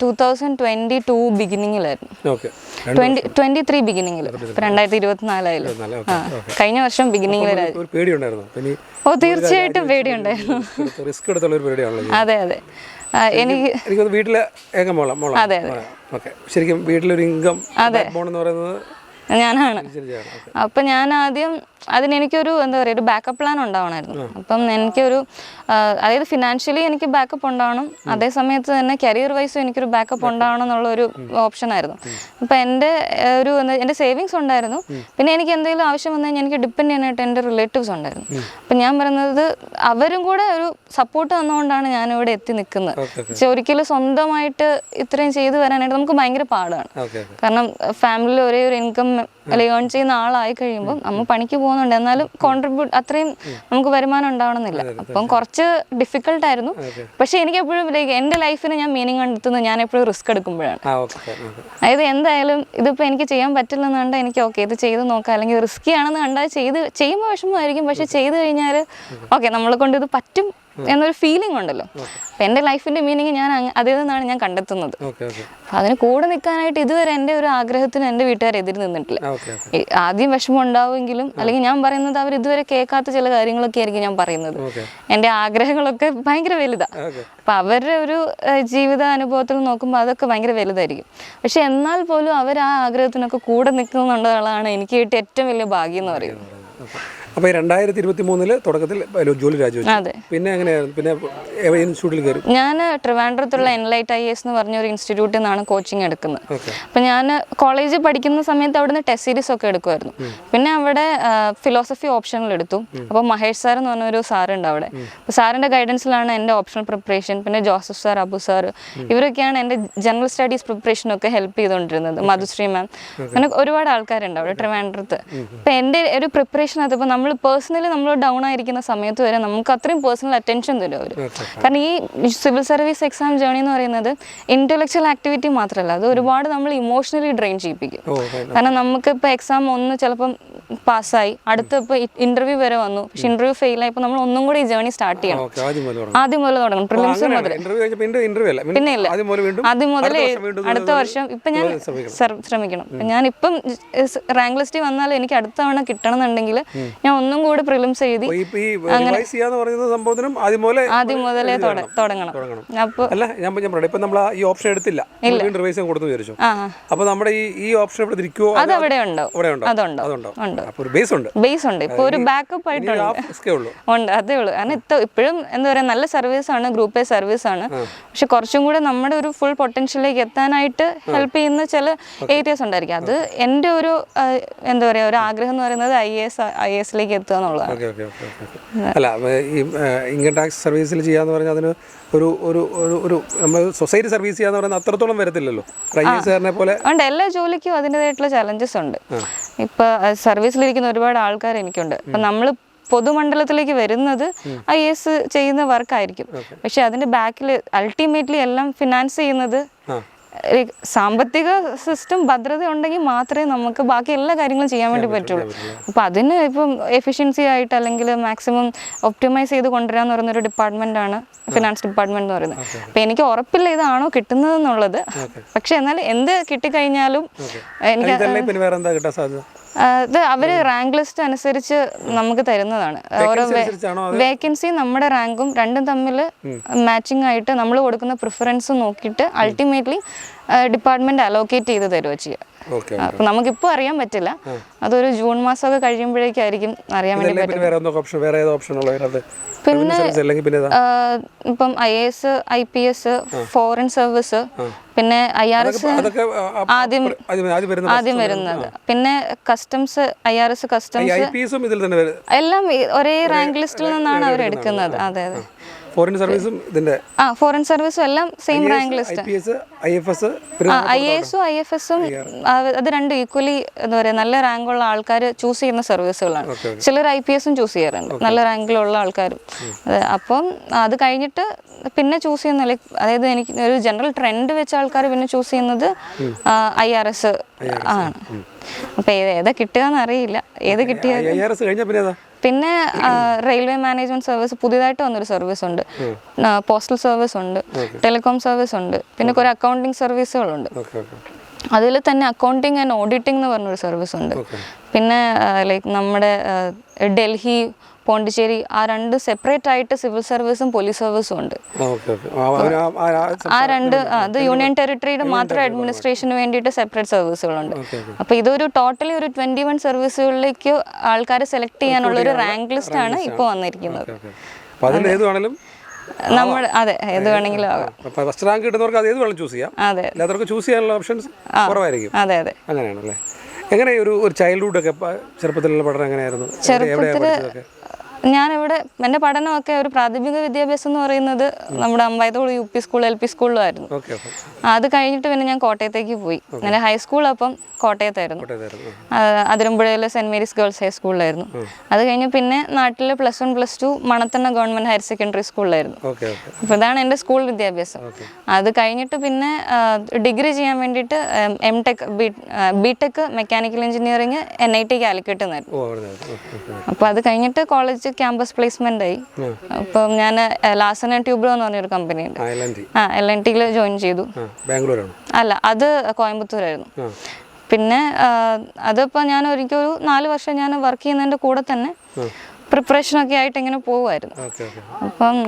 ടൂ തൗസൻഡ് ട്വന്റി ടു ബിഗിനിങ്ങിലായിരുന്നു ട്വന്റി ട്വന്റി ത്രീ ബിഗിനിങ്ങിൽ രണ്ടായിരത്തി ഇരുപത്തിനാലായാലും കഴിഞ്ഞ വർഷം പിന്നെ ഓ തീർച്ചയായിട്ടും പേടിയുണ്ടായിരുന്നു അതെ അതെ എനിക്ക് വീട്ടിലെ ഏക മോള മോള. അതെ, ഓക്കെ. ശരിക്കും വീട്ടിലൊരു ഇൻകം ബോൺ എന്ന് പറയുന്നത് ഞാനാണ്. അപ്പൊ ഞാൻ ആദ്യം അതിനെനിക്കൊരു എന്താ പറയുക ഒരു ബാക്കപ്പ് പ്ലാൻ ഉണ്ടാവണമായിരുന്നു. അപ്പം എനിക്കൊരു അതായത് ഫിനാൻഷ്യലി എനിക്ക് ബാക്കപ്പ് ഉണ്ടാവണം. അതേ സമയത്ത് തന്നെ കരിയർ വൈസും എനിക്കൊരു ബാക്കപ്പ് ഉണ്ടാവണം എന്നുള്ള ഒരു ഓപ്ഷൻ ആയിരുന്നു. അപ്പം എന്റെ ഒരു എന്റെ സേവിങ്സ് ഉണ്ടായിരുന്നു. പിന്നെ എനിക്ക് എന്തെങ്കിലും ആവശ്യം വന്നു കഴിഞ്ഞാൽ എനിക്ക് ഡിപ്പെൻഡ് ചെയ്യാനായിട്ട് എന്റെ റിലേറ്റീവ്സ് ഉണ്ടായിരുന്നു. അപ്പം ഞാൻ പറയുന്നത് അവരും കൂടെ ഒരു സപ്പോർട്ട് തന്നുകൊണ്ടാണ് ഞാനിവിടെ എത്തി നിൽക്കുന്നത്. പക്ഷെ ഒരിക്കലും സ്വന്തമായിട്ട് ഇത്രയും ചെയ്തു വരാനായിട്ട് നമുക്ക് ഭയങ്കര പാടാണ്. കാരണം ഫാമിലിയിൽ ഒരേ ഒരു ഇൻകം അല്ലെങ്കിൽ ഏൺ ചെയ്യുന്ന ആളായി കഴിയുമ്പോൾ നമ്മൾ പണിക്ക് പോകുന്നുണ്ട്. എന്നാലും കോൺട്രിബ്യൂട്ട് അത്രയും നമുക്ക് വരുമാനം ഉണ്ടാവണമെന്നില്ല. അപ്പം കുറച്ച് ഡിഫിക്കൽട്ട് ആയിരുന്നു. പക്ഷെ എനിക്ക് എപ്പോഴും ലൈക്ക് എന്റെ ലൈഫിന് ഞാൻ മീനിങ് കണ്ടെത്തുന്നത് ഞാൻ എപ്പോഴും റിസ്ക് എടുക്കുമ്പോഴാണ് അതായത് എന്തായാലും ഇതിപ്പോൾ എനിക്ക് ചെയ്യാൻ പറ്റില്ലെന്ന് കണ്ടാൽ എനിക്ക് ഓക്കെ ഇത് ചെയ്ത് നോക്കാം. അല്ലെങ്കിൽ റിസ്ക് ആണെന്ന് കണ്ടാൽ ചെയ്ത് ചെയ്യുമ്പോൾ വിഷമമായിരിക്കും. പക്ഷെ ചെയ്ത് കഴിഞ്ഞാൽ ഓക്കെ നമ്മളെ കൊണ്ട് ഇത് പറ്റും എന്നൊരു ഫീലിംഗ് ഉണ്ടല്ലോ. അപ്പം എന്റെ ലൈഫിന്റെ മീനിങ് ഞാൻ അതിൽ നിന്നാണ് ഞാൻ കണ്ടെത്തുന്നത്. അപ്പൊ അതിന് കൂടെ നിൽക്കാനായിട്ട് ഇതുവരെ എന്റെ ഒരു ആഗ്രഹത്തിന് എന്റെ വീട്ടുകാർ എതിര് നിന്നിട്ടില്ല. ആദ്യം വിഷമം ഉണ്ടാവുമെങ്കിലും അല്ലെങ്കിൽ ഞാൻ പറയുന്നത് അവർ ഇതുവരെ കേൾക്കാത്ത ചില കാര്യങ്ങളൊക്കെ ആയിരിക്കും ഞാൻ പറയുന്നത്. എന്റെ എന്റെ ആഗ്രഹങ്ങളൊക്കെ ഭയങ്കര വലുതാണ് അപ്പൊ അവരുടെ ഒരു ജീവിത അനുഭവത്തിൽ നോക്കുമ്പോൾ അതൊക്കെ ഭയങ്കര വലുതായിരിക്കും. പക്ഷെ എന്നാൽ പോലും അവർ ആ ആഗ്രഹത്തിനൊക്കെ കൂടെ നിൽക്കുന്നുള്ളതാണ് എനിക്ക് കിട്ടിയ ഏറ്റവും വലിയ ഭാഗ്യം എന്ന് പറയുന്നത്. അപ്പോൾ ഈ രണ്ടായിരത്തി ഇരുപത്തി മൂന്നിൽ തുടക്കത്തിൽ ജോലി രാജിവെച്ചു. പിന്നെ എങ്ങനെയായിരുന്നു പിന്നെ ഇൻസ്റ്റിറ്റ്യൂട്ടിൽ കയറി? ഞാൻ ട്രിവാൻഡ്രത്തുള്ള എൻലൈറ്റ് ഐ എസ് എന്ന് പറഞ്ഞ ഒരു ഇൻസ്റ്റിറ്റ്യൂട്ടിൽ നിന്നാണ് കോച്ചിങ് എടുക്കുന്നത്. അപ്പൊ ഞാൻ കോളേജിൽ പഠിക്കുന്ന സമയത്ത് അവിടുന്ന് ടെസ്റ്റ് സീരീസ് ഒക്കെ എടുക്കുമായിരുന്നു പിന്നെ അവിടെ ഫിലോസഫി ഓപ്ഷനിൽ എടുത്തു. അപ്പോൾ മഹേഷ് സാർ എന്ന് പറഞ്ഞൊരു സാറുണ്ട് അവിടെ. അപ്പോൾ സാറിന്റെ ഗൈഡൻസിലാണ് എന്റെ ഓപ്ഷണൽ പ്രിപ്പറേഷൻ പിന്നെ ജോസഫ് സാർ അബു സാർ ഇവരൊക്കെയാണ് എന്റെ ജനറൽ സ്റ്റഡീസ് പ്രിപ്പറേഷൻ ഒക്കെ ഹെൽപ്പ് ചെയ്തുകൊണ്ടിരുന്നത് മധുശ്രീ മാം അങ്ങനെ ഒരുപാട് ആൾക്കാരുണ്ട് അവിടെ ട്രിവാൻഡ്രത്ത്. അപ്പം എന്റെ ഒരു പ്രിപ്പറേഷൻ അതിപ്പോൾ നമ്മൾ പേഴ്സണലി നമ്മൾ ഡൗൺ ആയിരിക്കുന്ന സമയത്ത് വരെ നമുക്ക് അത്രയും പേഴ്സണൽ അറ്റൻഷൻ തരും അവർ കാരണം ഈ സിവിൽ സർവീസ് എക്സാം ജേണി എന്ന് പറയുന്നത് ഇന്റലക്ച്വൽ ആക്ടിവിറ്റി മാത്രമല്ല അത് ഒരുപാട് നമ്മൾ ഇമോഷണലി ഡ്രെയിൻ ചെയ്യിപ്പിക്കും. കാരണം നമുക്ക് ഇപ്പോൾ എക്സാം ഒന്ന് ചിലപ്പം പാസ്സായി. അടുത്ത ഇപ്പോൾ ഇന്റർവ്യൂ വരെ വന്നു. പക്ഷെ ഇന്റർവ്യൂ ഫെയിൽ ആയപ്പോൾ നമ്മൾ ഒന്നും കൂടി ഈ ജേണി സ്റ്റാർട്ട് ചെയ്യണം. ആദ്യം മുതൽ തുടങ്ങണം. പ്രിലിംസ് മുതൽ പിന്നെ ഇല്ല. ആദ്യം മുതൽ അടുത്ത വർഷം ഇപ്പൊ ഞാൻ ശ്രമിക്കണം. ഞാൻ ഇപ്പം റാങ്ക് ലിസ്റ്റിൽ വന്നാൽ എനിക്ക് അടുത്ത തവണ കിട്ടണം എന്നുണ്ടെങ്കിൽ ഞാൻ ഒന്നും കൂടി പ്രിലിംസ് എഴുതി ആദ്യം മുതലേ തുടങ്ങണം. അപ്പൊ നമ്മൾ ഈ ഓപ്ഷൻ എടുത്തില്ല. കൊടുത്തു വിചാരിച്ചു. നമ്മുടെ ഈ ഓപ്ഷൻ ഇവിടെ ഇരിക്കുമോ അത് അവിടെ ഉണ്ടോ? അതുണ്ടോ? അതുണ്ടോ? ഉണ്ട്. ബേസ് ഉണ്ട്. ഇപ്പോൾ ഒരു ബാക്കപ്പ് ആയിട്ടുണ്ട്. ഉണ്ട്. അതേ ഉള്ളൂ. കാരണം ഇപ്പോഴും എന്താ പറയുക നല്ല സർവീസ് ആണ് ഗ്രൂപ്പ് എ സർവീസ് ആണ്. പക്ഷെ കുറച്ചും കൂടെ നമ്മുടെ ഒരു ഫുൾ പൊട്ടൻഷ്യലിലേക്ക് എത്താനായിട്ട് ഹെൽപ്പ് ചെയ്യുന്ന ചില ഏരിയാസ് ഉണ്ടായിരിക്കും. അത് എന്റെ ഒരു എന്താ പറയുക ഒരു ആഗ്രഹം എന്ന് പറയുന്നത് ഐ എസ് ഐ എസിലേക്ക് എത്തുക എന്നുള്ളതാണ്. അല്ല ഈ ഇൻകം ടാക്സ് സർവീസിൽ ചെയ്യാന്ന് പറഞ്ഞാൽ അതിന് ഒരു ഒരു ഒരു ഒരു നമ്മൾ സൊസൈറ്റി സർവീസ് ചെയ്യാന്ന് പറയുന്നത് അത്രത്തോളം വരത്തില്ലല്ലോ. ഐ എസ് പോലെ ഉണ്ട്. എല്ലാ ജോലിക്കും അതിന്റെതായിട്ടുള്ള ചലഞ്ചസ് ഉണ്ട്. ഇപ്പൊ സർവീസിലിരിക്കുന്ന ഒരുപാട് ആൾക്കാർ എനിക്കുണ്ട്. അപ്പൊ നമ്മൾ പൊതുമണ്ഡലത്തിലേക്ക് വരുന്നത് ഐ എസ് ചെയ്യുന്ന വർക്കായിരിക്കും പക്ഷെ അതിന്റെ ബാക്കിൽ അൾട്ടിമേറ്റ്ലി എല്ലാം ഫിനാൻസ് ചെയ്യുന്നത് സാമ്പത്തിക സിസ്റ്റം ഭദ്രത ഉണ്ടെങ്കിൽ മാത്രമേ നമുക്ക് ബാക്കി എല്ലാ കാര്യങ്ങളും ചെയ്യാൻ വേണ്ടി പറ്റുള്ളൂ. അപ്പോൾ അതിന് ഇപ്പം എഫിഷ്യൻസി ആയിട്ട് അല്ലെങ്കിൽ മാക്സിമം ഒപ്റ്റിമൈസ് ചെയ്ത് കൊണ്ടുവരാന്ന് പറയുന്ന ഒരു ഡിപ്പാർട്ട്മെന്റ് ആണ് ഫിനാൻസ് ഡിപ്പാർട്ട്മെന്റ് എന്ന് പറയുന്നത്. അപ്പം എനിക്ക് ഉറപ്പില്ല ഇതാണോ കിട്ടുന്നത് എന്നുള്ളത്. പക്ഷെ എന്നാൽ എന്ത് കിട്ടിക്കഴിഞ്ഞാലും എനിക്ക് ഇതല്ലേ പിന്നെ വേറെ എന്താ കിട്ടാൻ സാധ്യത? ആ, ഇത് അവർ റാങ്ക് ലിസ്റ്റ് അനുസരിച്ച് നമുക്ക് തരുന്നതാണ്. ഓരോ വേക്കൻസി നമ്മുടെ റാങ്കും രണ്ടും തമ്മിൽ മാച്ചിങ് ആയിട്ട് നമ്മൾ കൊടുക്കുന്ന പ്രിഫറൻസ് നോക്കിയിട്ട് അൾട്ടിമേറ്റ്ലി ഡിപ്പാർട്ട്മെന്റ് അലോക്കേറ്റ് ചെയ്ത് തരുവോ ചെയ്യുക അപ്പൊ നമുക്കിപ്പോൾ അറിയാൻ പറ്റില്ല. അതൊരു ജൂൺ മാസം ഒക്കെ കഴിയുമ്പോഴേക്കായിരിക്കും അറിയാൻ വേണ്ടി പിന്നെ ഇപ്പം I S I P S foreign service പിന്നെ ഐ ആർ എസ് ആദ്യം ആദ്യം വരുന്നത്. പിന്നെ customs I R S customs എല്ലാം ഒരേ റാങ്ക് ലിസ്റ്റിൽ നിന്നാണ് അവർ എടുക്കുന്നത്. അതെ അതെ. ഫോറിൻ സർവീസും ഇതിന്റെ ആ ഫോറിൻ സർവീസും എല്ലാം same rank list I S I F എസും അത് രണ്ടും ഈക്വലി എന്താ പറയുക നല്ല റാങ്കുള്ള ആൾക്കാർ ചൂസ് ചെയ്യുന്ന സർവീസുകളാണ് ചിലർ ഐ പി എസും ചൂസ് ചെയ്യാറുണ്ട്. നല്ല റാങ്കിലുള്ള ആൾക്കാരും. അപ്പം അത് കഴിഞ്ഞിട്ട് പിന്നെ ചൂസ് ചെയ്യുന്ന ലൈക്ക് അതായത് എനിക്ക് ഒരു ജനറൽ ട്രെൻഡ് വെച്ച ആൾക്കാർ പിന്നെ ചൂസ് ചെയ്യുന്നത് ഐ ആർ എസ് ആണ്. അപ്പൊ ഏത് കിട്ടുക എന്നറിയില്ല. ഏത് കിട്ടിയ പിന്നെ റെയിൽവേ മാനേജ്മെന്റ് സർവീസ് പുതിയതായിട്ട് വന്നൊരു സർവീസ് ഉണ്ട്. പോസ്റ്റൽ സർവീസ് ഉണ്ട്. ടെലികോം സർവീസ് ഉണ്ട്. പിന്നെ കുറെ അക്കൗണ്ടിങ് സർവീസുകളുണ്ട് അതിൽ തന്നെ അക്കൗണ്ടിങ് ആൻഡ് ഓഡിറ്റിംഗ് എന്ന് പറഞ്ഞൊരു സർവീസ് ഉണ്ട്. പിന്നെ ലൈക്ക് നമ്മുടെ ഡൽഹി പോണ്ടിച്ചേരി ആ രണ്ട് സെപ്പറേറ്റ് ആയിട്ട് സിവിൽ സർവീസും പോലീസ് സർവീസും ഉണ്ട്. ആ- രണ്ട് അത് യൂണിയൻ ടെറിട്ടറിയുടെ മാത്രം അഡ്മിനിസ്ട്രേഷന് വേണ്ടിയിട്ട് സെപ്പറേറ്റ് സർവീസുകളുണ്ട് അപ്പൊ ഇതൊരു ടോട്ടലി ഒരു ട്വന്റി വൺ സർവീസുകളിലേക്ക് ആൾക്കാരെ സെലക്ട് ചെയ്യാനുള്ള ഒരു റാങ്ക് ലിസ്റ്റ് ആണ് ഇപ്പോൾ വന്നിരിക്കുന്നത്. അപ്പോൾ നമ്മൾ അതെ. ഏത് വേണമെങ്കിലും ആകാം ഫസ്റ്റ് റാങ്ക് കിട്ടുന്നവർക്ക് അത് ഏത് വേണം ചൂസ് ചെയ്യാം. അതെ അല്ലാത്തവർക്ക് ചൂസ് ചെയ്യാനുള്ള ഓപ്ഷൻസ് കുറവായിരിക്കും. അതെ അതെ. അങ്ങനെയാണല്ലേ? എങ്ങനെ ഒരു ഒരു ചൈൽഡ്ഹുഡ് ഒക്കെ ചെറുപ്പത്തിലുള്ള പഠനം എങ്ങനെയായിരുന്നു? ചെറുപ്പത്തിൽ ഞാനിവിടെ എന്റെ പഠനമൊക്കെ ഒരു പ്രാഥമിക വിദ്യാഭ്യാസം എന്ന് പറയുന്നത് നമ്മുടെ Ambayathode U P school L P സ്കൂളിലായിരുന്നു അത് കഴിഞ്ഞിട്ട് പിന്നെ ഞാൻ കോട്ടയത്തേക്ക് പോയി. എന്റെ ഹൈസ്കൂൾ അപ്പം കോട്ടയത്തായിരുന്നു. അതിരമ്പുഴയിലെ സെന്റ് മേരീസ് ഗേൾസ് ഹൈസ്കൂളിലായിരുന്നു അത് കഴിഞ്ഞ് പിന്നെ നാട്ടിലെ plus one plus two Manathana government higher secondary സ്കൂളിലായിരുന്നു. അപ്പോൾ ഇതാണ് എന്റെ സ്കൂൾ വിദ്യാഭ്യാസം. അത് കഴിഞ്ഞിട്ട് പിന്നെ ഡിഗ്രി ചെയ്യാൻ വേണ്ടിയിട്ട് M tech B tech mechanical engineering N I T Calicut എന്നായിരുന്നു. അപ്പോൾ അത് കഴിഞ്ഞിട്ട് കോളേജ് ക്യാമ്പസ് പ്ലേസ്മെന്റ് ആയി. അപ്പം ഞാൻ ലാസന ട്യൂബ്രോ എന്ന് പറഞ്ഞൊരു കമ്പനി ഉണ്ട് ആ എൽ എൻ ടിയിൽ ജോയിൻ ചെയ്തു. ബാംഗ്ലൂരാണ്? അല്ല അത് കോയമ്പത്തൂരായിരുന്നു. പിന്നെ അതിപ്പോ അതിപ്പോൾ ഞാൻ ഒരിക്കലും ഒരു നാല് വർഷം ഞാൻ വർക്ക് ചെയ്യുന്നതിന്റെ കൂടെ തന്നെ പ്രിപ്പറേഷനൊക്കെ ആയിട്ട് ഇങ്ങനെ ഓക്കെ അപ്പം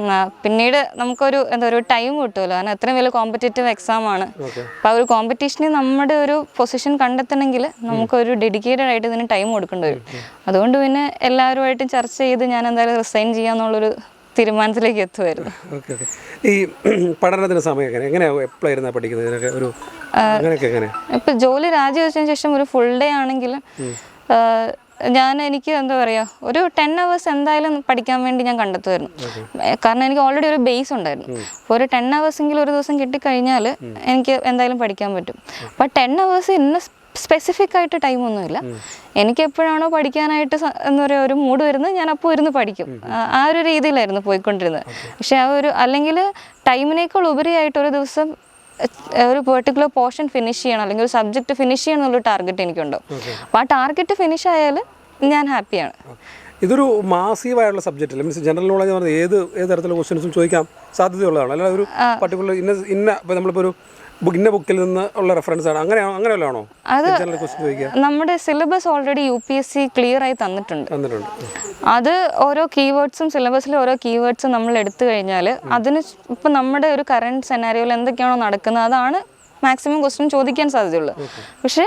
പിന്നീട് നമുക്കൊരു എന്താ ഒരു ടൈം കിട്ടുമല്ലോ. കാരണം അത്രയും വലിയ കോമ്പറ്റേറ്റീവ് എക്സാം ആണ്. അപ്പോൾ ആ ഒരു കോമ്പറ്റീഷനിൽ നമ്മുടെ ഒരു പൊസിഷൻ കണ്ടെത്തണമെങ്കിൽ നമുക്കൊരു ഡെഡിക്കേറ്റഡ് ആയിട്ട് ഇതിന് ടൈം കൊടുക്കേണ്ടി വരും. അതുകൊണ്ട് പിന്നെ എല്ലാവരുമായിട്ടും ചർച്ച ചെയ്ത് ഞാൻ എന്തായാലും റിസൈൻ ചെയ്യാന്നുള്ളൊരു തീരുമാനത്തിലേക്ക് എത്തുമായിരുന്നു. ഈ പഠനത്തിന് സമയം എപ്പോഴായിരുന്നു പഠിക്കുന്നത്? ഒരു ഇപ്പൊ ജോലി രാജിവെച്ചതിന് ശേഷം ഒരു ഫുൾ ഡേ ആണെങ്കിൽ ഞാൻ എനിക്ക് എന്താ പറയുക ഒരു ടെൻ അവേഴ്സ് എന്തായാലും പഠിക്കാൻ വേണ്ടി ഞാൻ കണ്ടെത്തുമായിരുന്നു. കാരണം എനിക്ക് ഓൾറെഡി ഒരു ബേസ് ഉണ്ടായിരുന്നു. അപ്പോൾ ഒരു ടെൻ എങ്കിലും ഒരു ദിവസം കിട്ടിക്കഴിഞ്ഞാൽ എനിക്ക് എന്തായാലും പഠിക്കാൻ പറ്റും. അപ്പോൾ ടെൻ അവേഴ്സ് ഇന്ന സ്പെസിഫിക് ആയിട്ട് ടൈമൊന്നുമില്ല എനിക്ക് എപ്പോഴാണോ പഠിക്കാനായിട്ട് എന്താ പറയുക ഒരു മൂഡ് വരുന്നത് ഞാൻ അപ്പോൾ ഇരുന്ന് പഠിക്കും. ആ- ഒരു രീതിയിലായിരുന്നു പോയിക്കൊണ്ടിരുന്നത്. പക്ഷെ ആ ഒരു അല്ലെങ്കിൽ ടൈമിനേക്കാൾ ഉപരിയായിട്ട് ഒരു ദിവസം ഒരു പെർട്ടിക്കുലർ പോർഷൻ ഫിനിഷ് ചെയ്യണം അല്ലെങ്കിൽ ഒരു സബ്ജക്റ്റ് ഫിനിഷ് ചെയ്യണം എന്നുള്ള ടാർഗറ്റ് എനിക്കുണ്ട്. അപ്പോൾ ആ ടാർഗറ്റ് ഫിനിഷ് ആയാൽ ഞാൻ ഹാപ്പിയാണ് ഇതൊരു മാസീവായുള്ള സബ്ജക്റ്റ് അല്ല? മീൻസ് ജനറൽ നോളജ് പറഞ്ഞാൽ ഏത് ഏത് തരത്തിലുള്ള ക്വസ്റ്റ്യൻസും ചോദിക്കാൻ സാധ്യതയുള്ളതാണ്. അല്ലാതെ ഒരു പർട്ടിക്കുലർ ഇന്ന ഇന്ന ഇപ്പോൾ നമ്മളിപ്പോൾ ഒരു ഇന്ന ബുക്കിൽ നിന്ന് ഉള്ള റെഫറൻസ് ആണ്. അങ്ങനെയാണോ? അങ്ങനെയല്ലാണോ? അത് നമ്മുടെ syllabus already U P S C clear ആയി തന്നിട്ടുണ്ട്. അത് ഓരോ കീവേഡ്സും സിലബസിലെ ഓരോ കീവേഡ്സും നമ്മൾ എടുത്തു കഴിഞ്ഞാൽ അതിന് ഇപ്പം നമ്മുടെ ഒരു കറണ്ട് സെനാരിയോയിൽ എന്തൊക്കെയാണോ നടക്കുന്നത് അതാണ് മാക്സിമം ക്വസ്റ്റ്യൻ ചോദിക്കാൻ സാധ്യതയുള്ളൂ. പക്ഷേ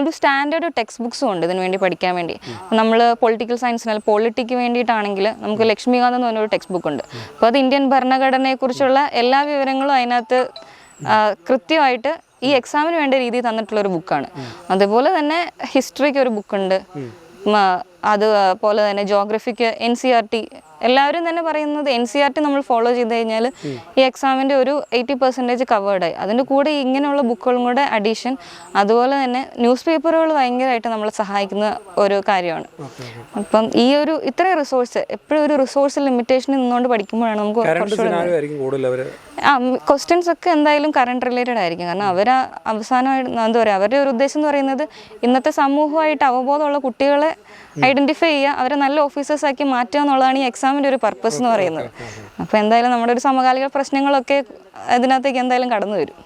ഒരു സ്റ്റാൻഡേർഡ് ടെക്സ്റ്റ് ബുക്സും ഉണ്ട് ഇതിനു വേണ്ടി പഠിക്കാൻ വേണ്ടി. നമ്മൾ പൊളിറ്റിക്കൽ സയൻസിനാൽ പൊളിറ്റിക്ക് വേണ്ടിയിട്ടാണെങ്കിൽ നമുക്ക് ലക്ഷ്മികാന്ത് എന്ന് പറഞ്ഞൊരു ടെക്സ്റ്റ് ബുക്ക് ഉണ്ട് അപ്പോൾ അത് ഇന്ത്യൻ ഭരണഘടനയെക്കുറിച്ചുള്ള എല്ലാ വിവരങ്ങളും അതിനകത്ത് കൃത്യമായിട്ട് ഈ എക്സാമിന് വേണ്ട രീതിയിൽ തന്നിട്ടുള്ള ഒരു ബുക്കാണ് അതുപോലെ തന്നെ ഹിസ്റ്ററിക്ക് ഒരു ബുക്കുണ്ട് അതുപോലെ തന്നെ ജോഗ്രഫിക്ക് എൻ സി ആർ ടി എല്ലാവരും തന്നെ പറയുന്നത് എൻ സി ആർ ടി നമ്മൾ ഫോളോ ചെയ്ത് കഴിഞ്ഞാൽ ഈ എക്സാമിന്റെ ഒരു എയ്റ്റി പെർസെന്റേജ് കവേർഡായി അതിന്റെ കൂടെ ഇങ്ങനെയുള്ള ബുക്കുകളും കൂടെ അഡീഷൻ അതുപോലെ തന്നെ ന്യൂസ് പേപ്പറുകൾ ഭയങ്കരമായിട്ട് നമ്മളെ സഹായിക്കുന്ന ഒരു കാര്യമാണ്. അപ്പം ഈ ഒരു ഇത്രയും റിസോഴ്സ് എപ്പോഴും ഒരു റിസോഴ്സ് ലിമിറ്റേഷൻ നിന്നുകൊണ്ട് പഠിക്കുമ്പോഴാണ് നമുക്ക് ആ ക്വസ്റ്റ്യൻസ് ഒക്കെ എന്തായാലും കറണ്ട് റിലേറ്റഡ് ആയിരിക്കും. കാരണം അവർ അവസാനമായിട്ട് എന്താ പറയുക അവരുടെ ഒരു ഉദ്ദേശം എന്ന് പറയുന്നത് ഇന്നത്തെ സമൂഹമായിട്ട് അവബോധമുള്ള കുട്ടികളെ ഐഡന്റിഫൈ ചെയ്യുക അവരെ നല്ല ഓഫീസേഴ്സ് ആക്കി മാറ്റുക എന്നുള്ളതാണ് ഈ എക്സാമിന്റെ ഒരു പർപ്പസ് എന്ന് പറയുന്നത്. അപ്പോൾ എന്തായാലും നമ്മുടെ ഒരു സമകാലിക പ്രശ്നങ്ങളൊക്കെ അതിനകത്തേക്ക് എന്തായാലും കടന്നു വരും.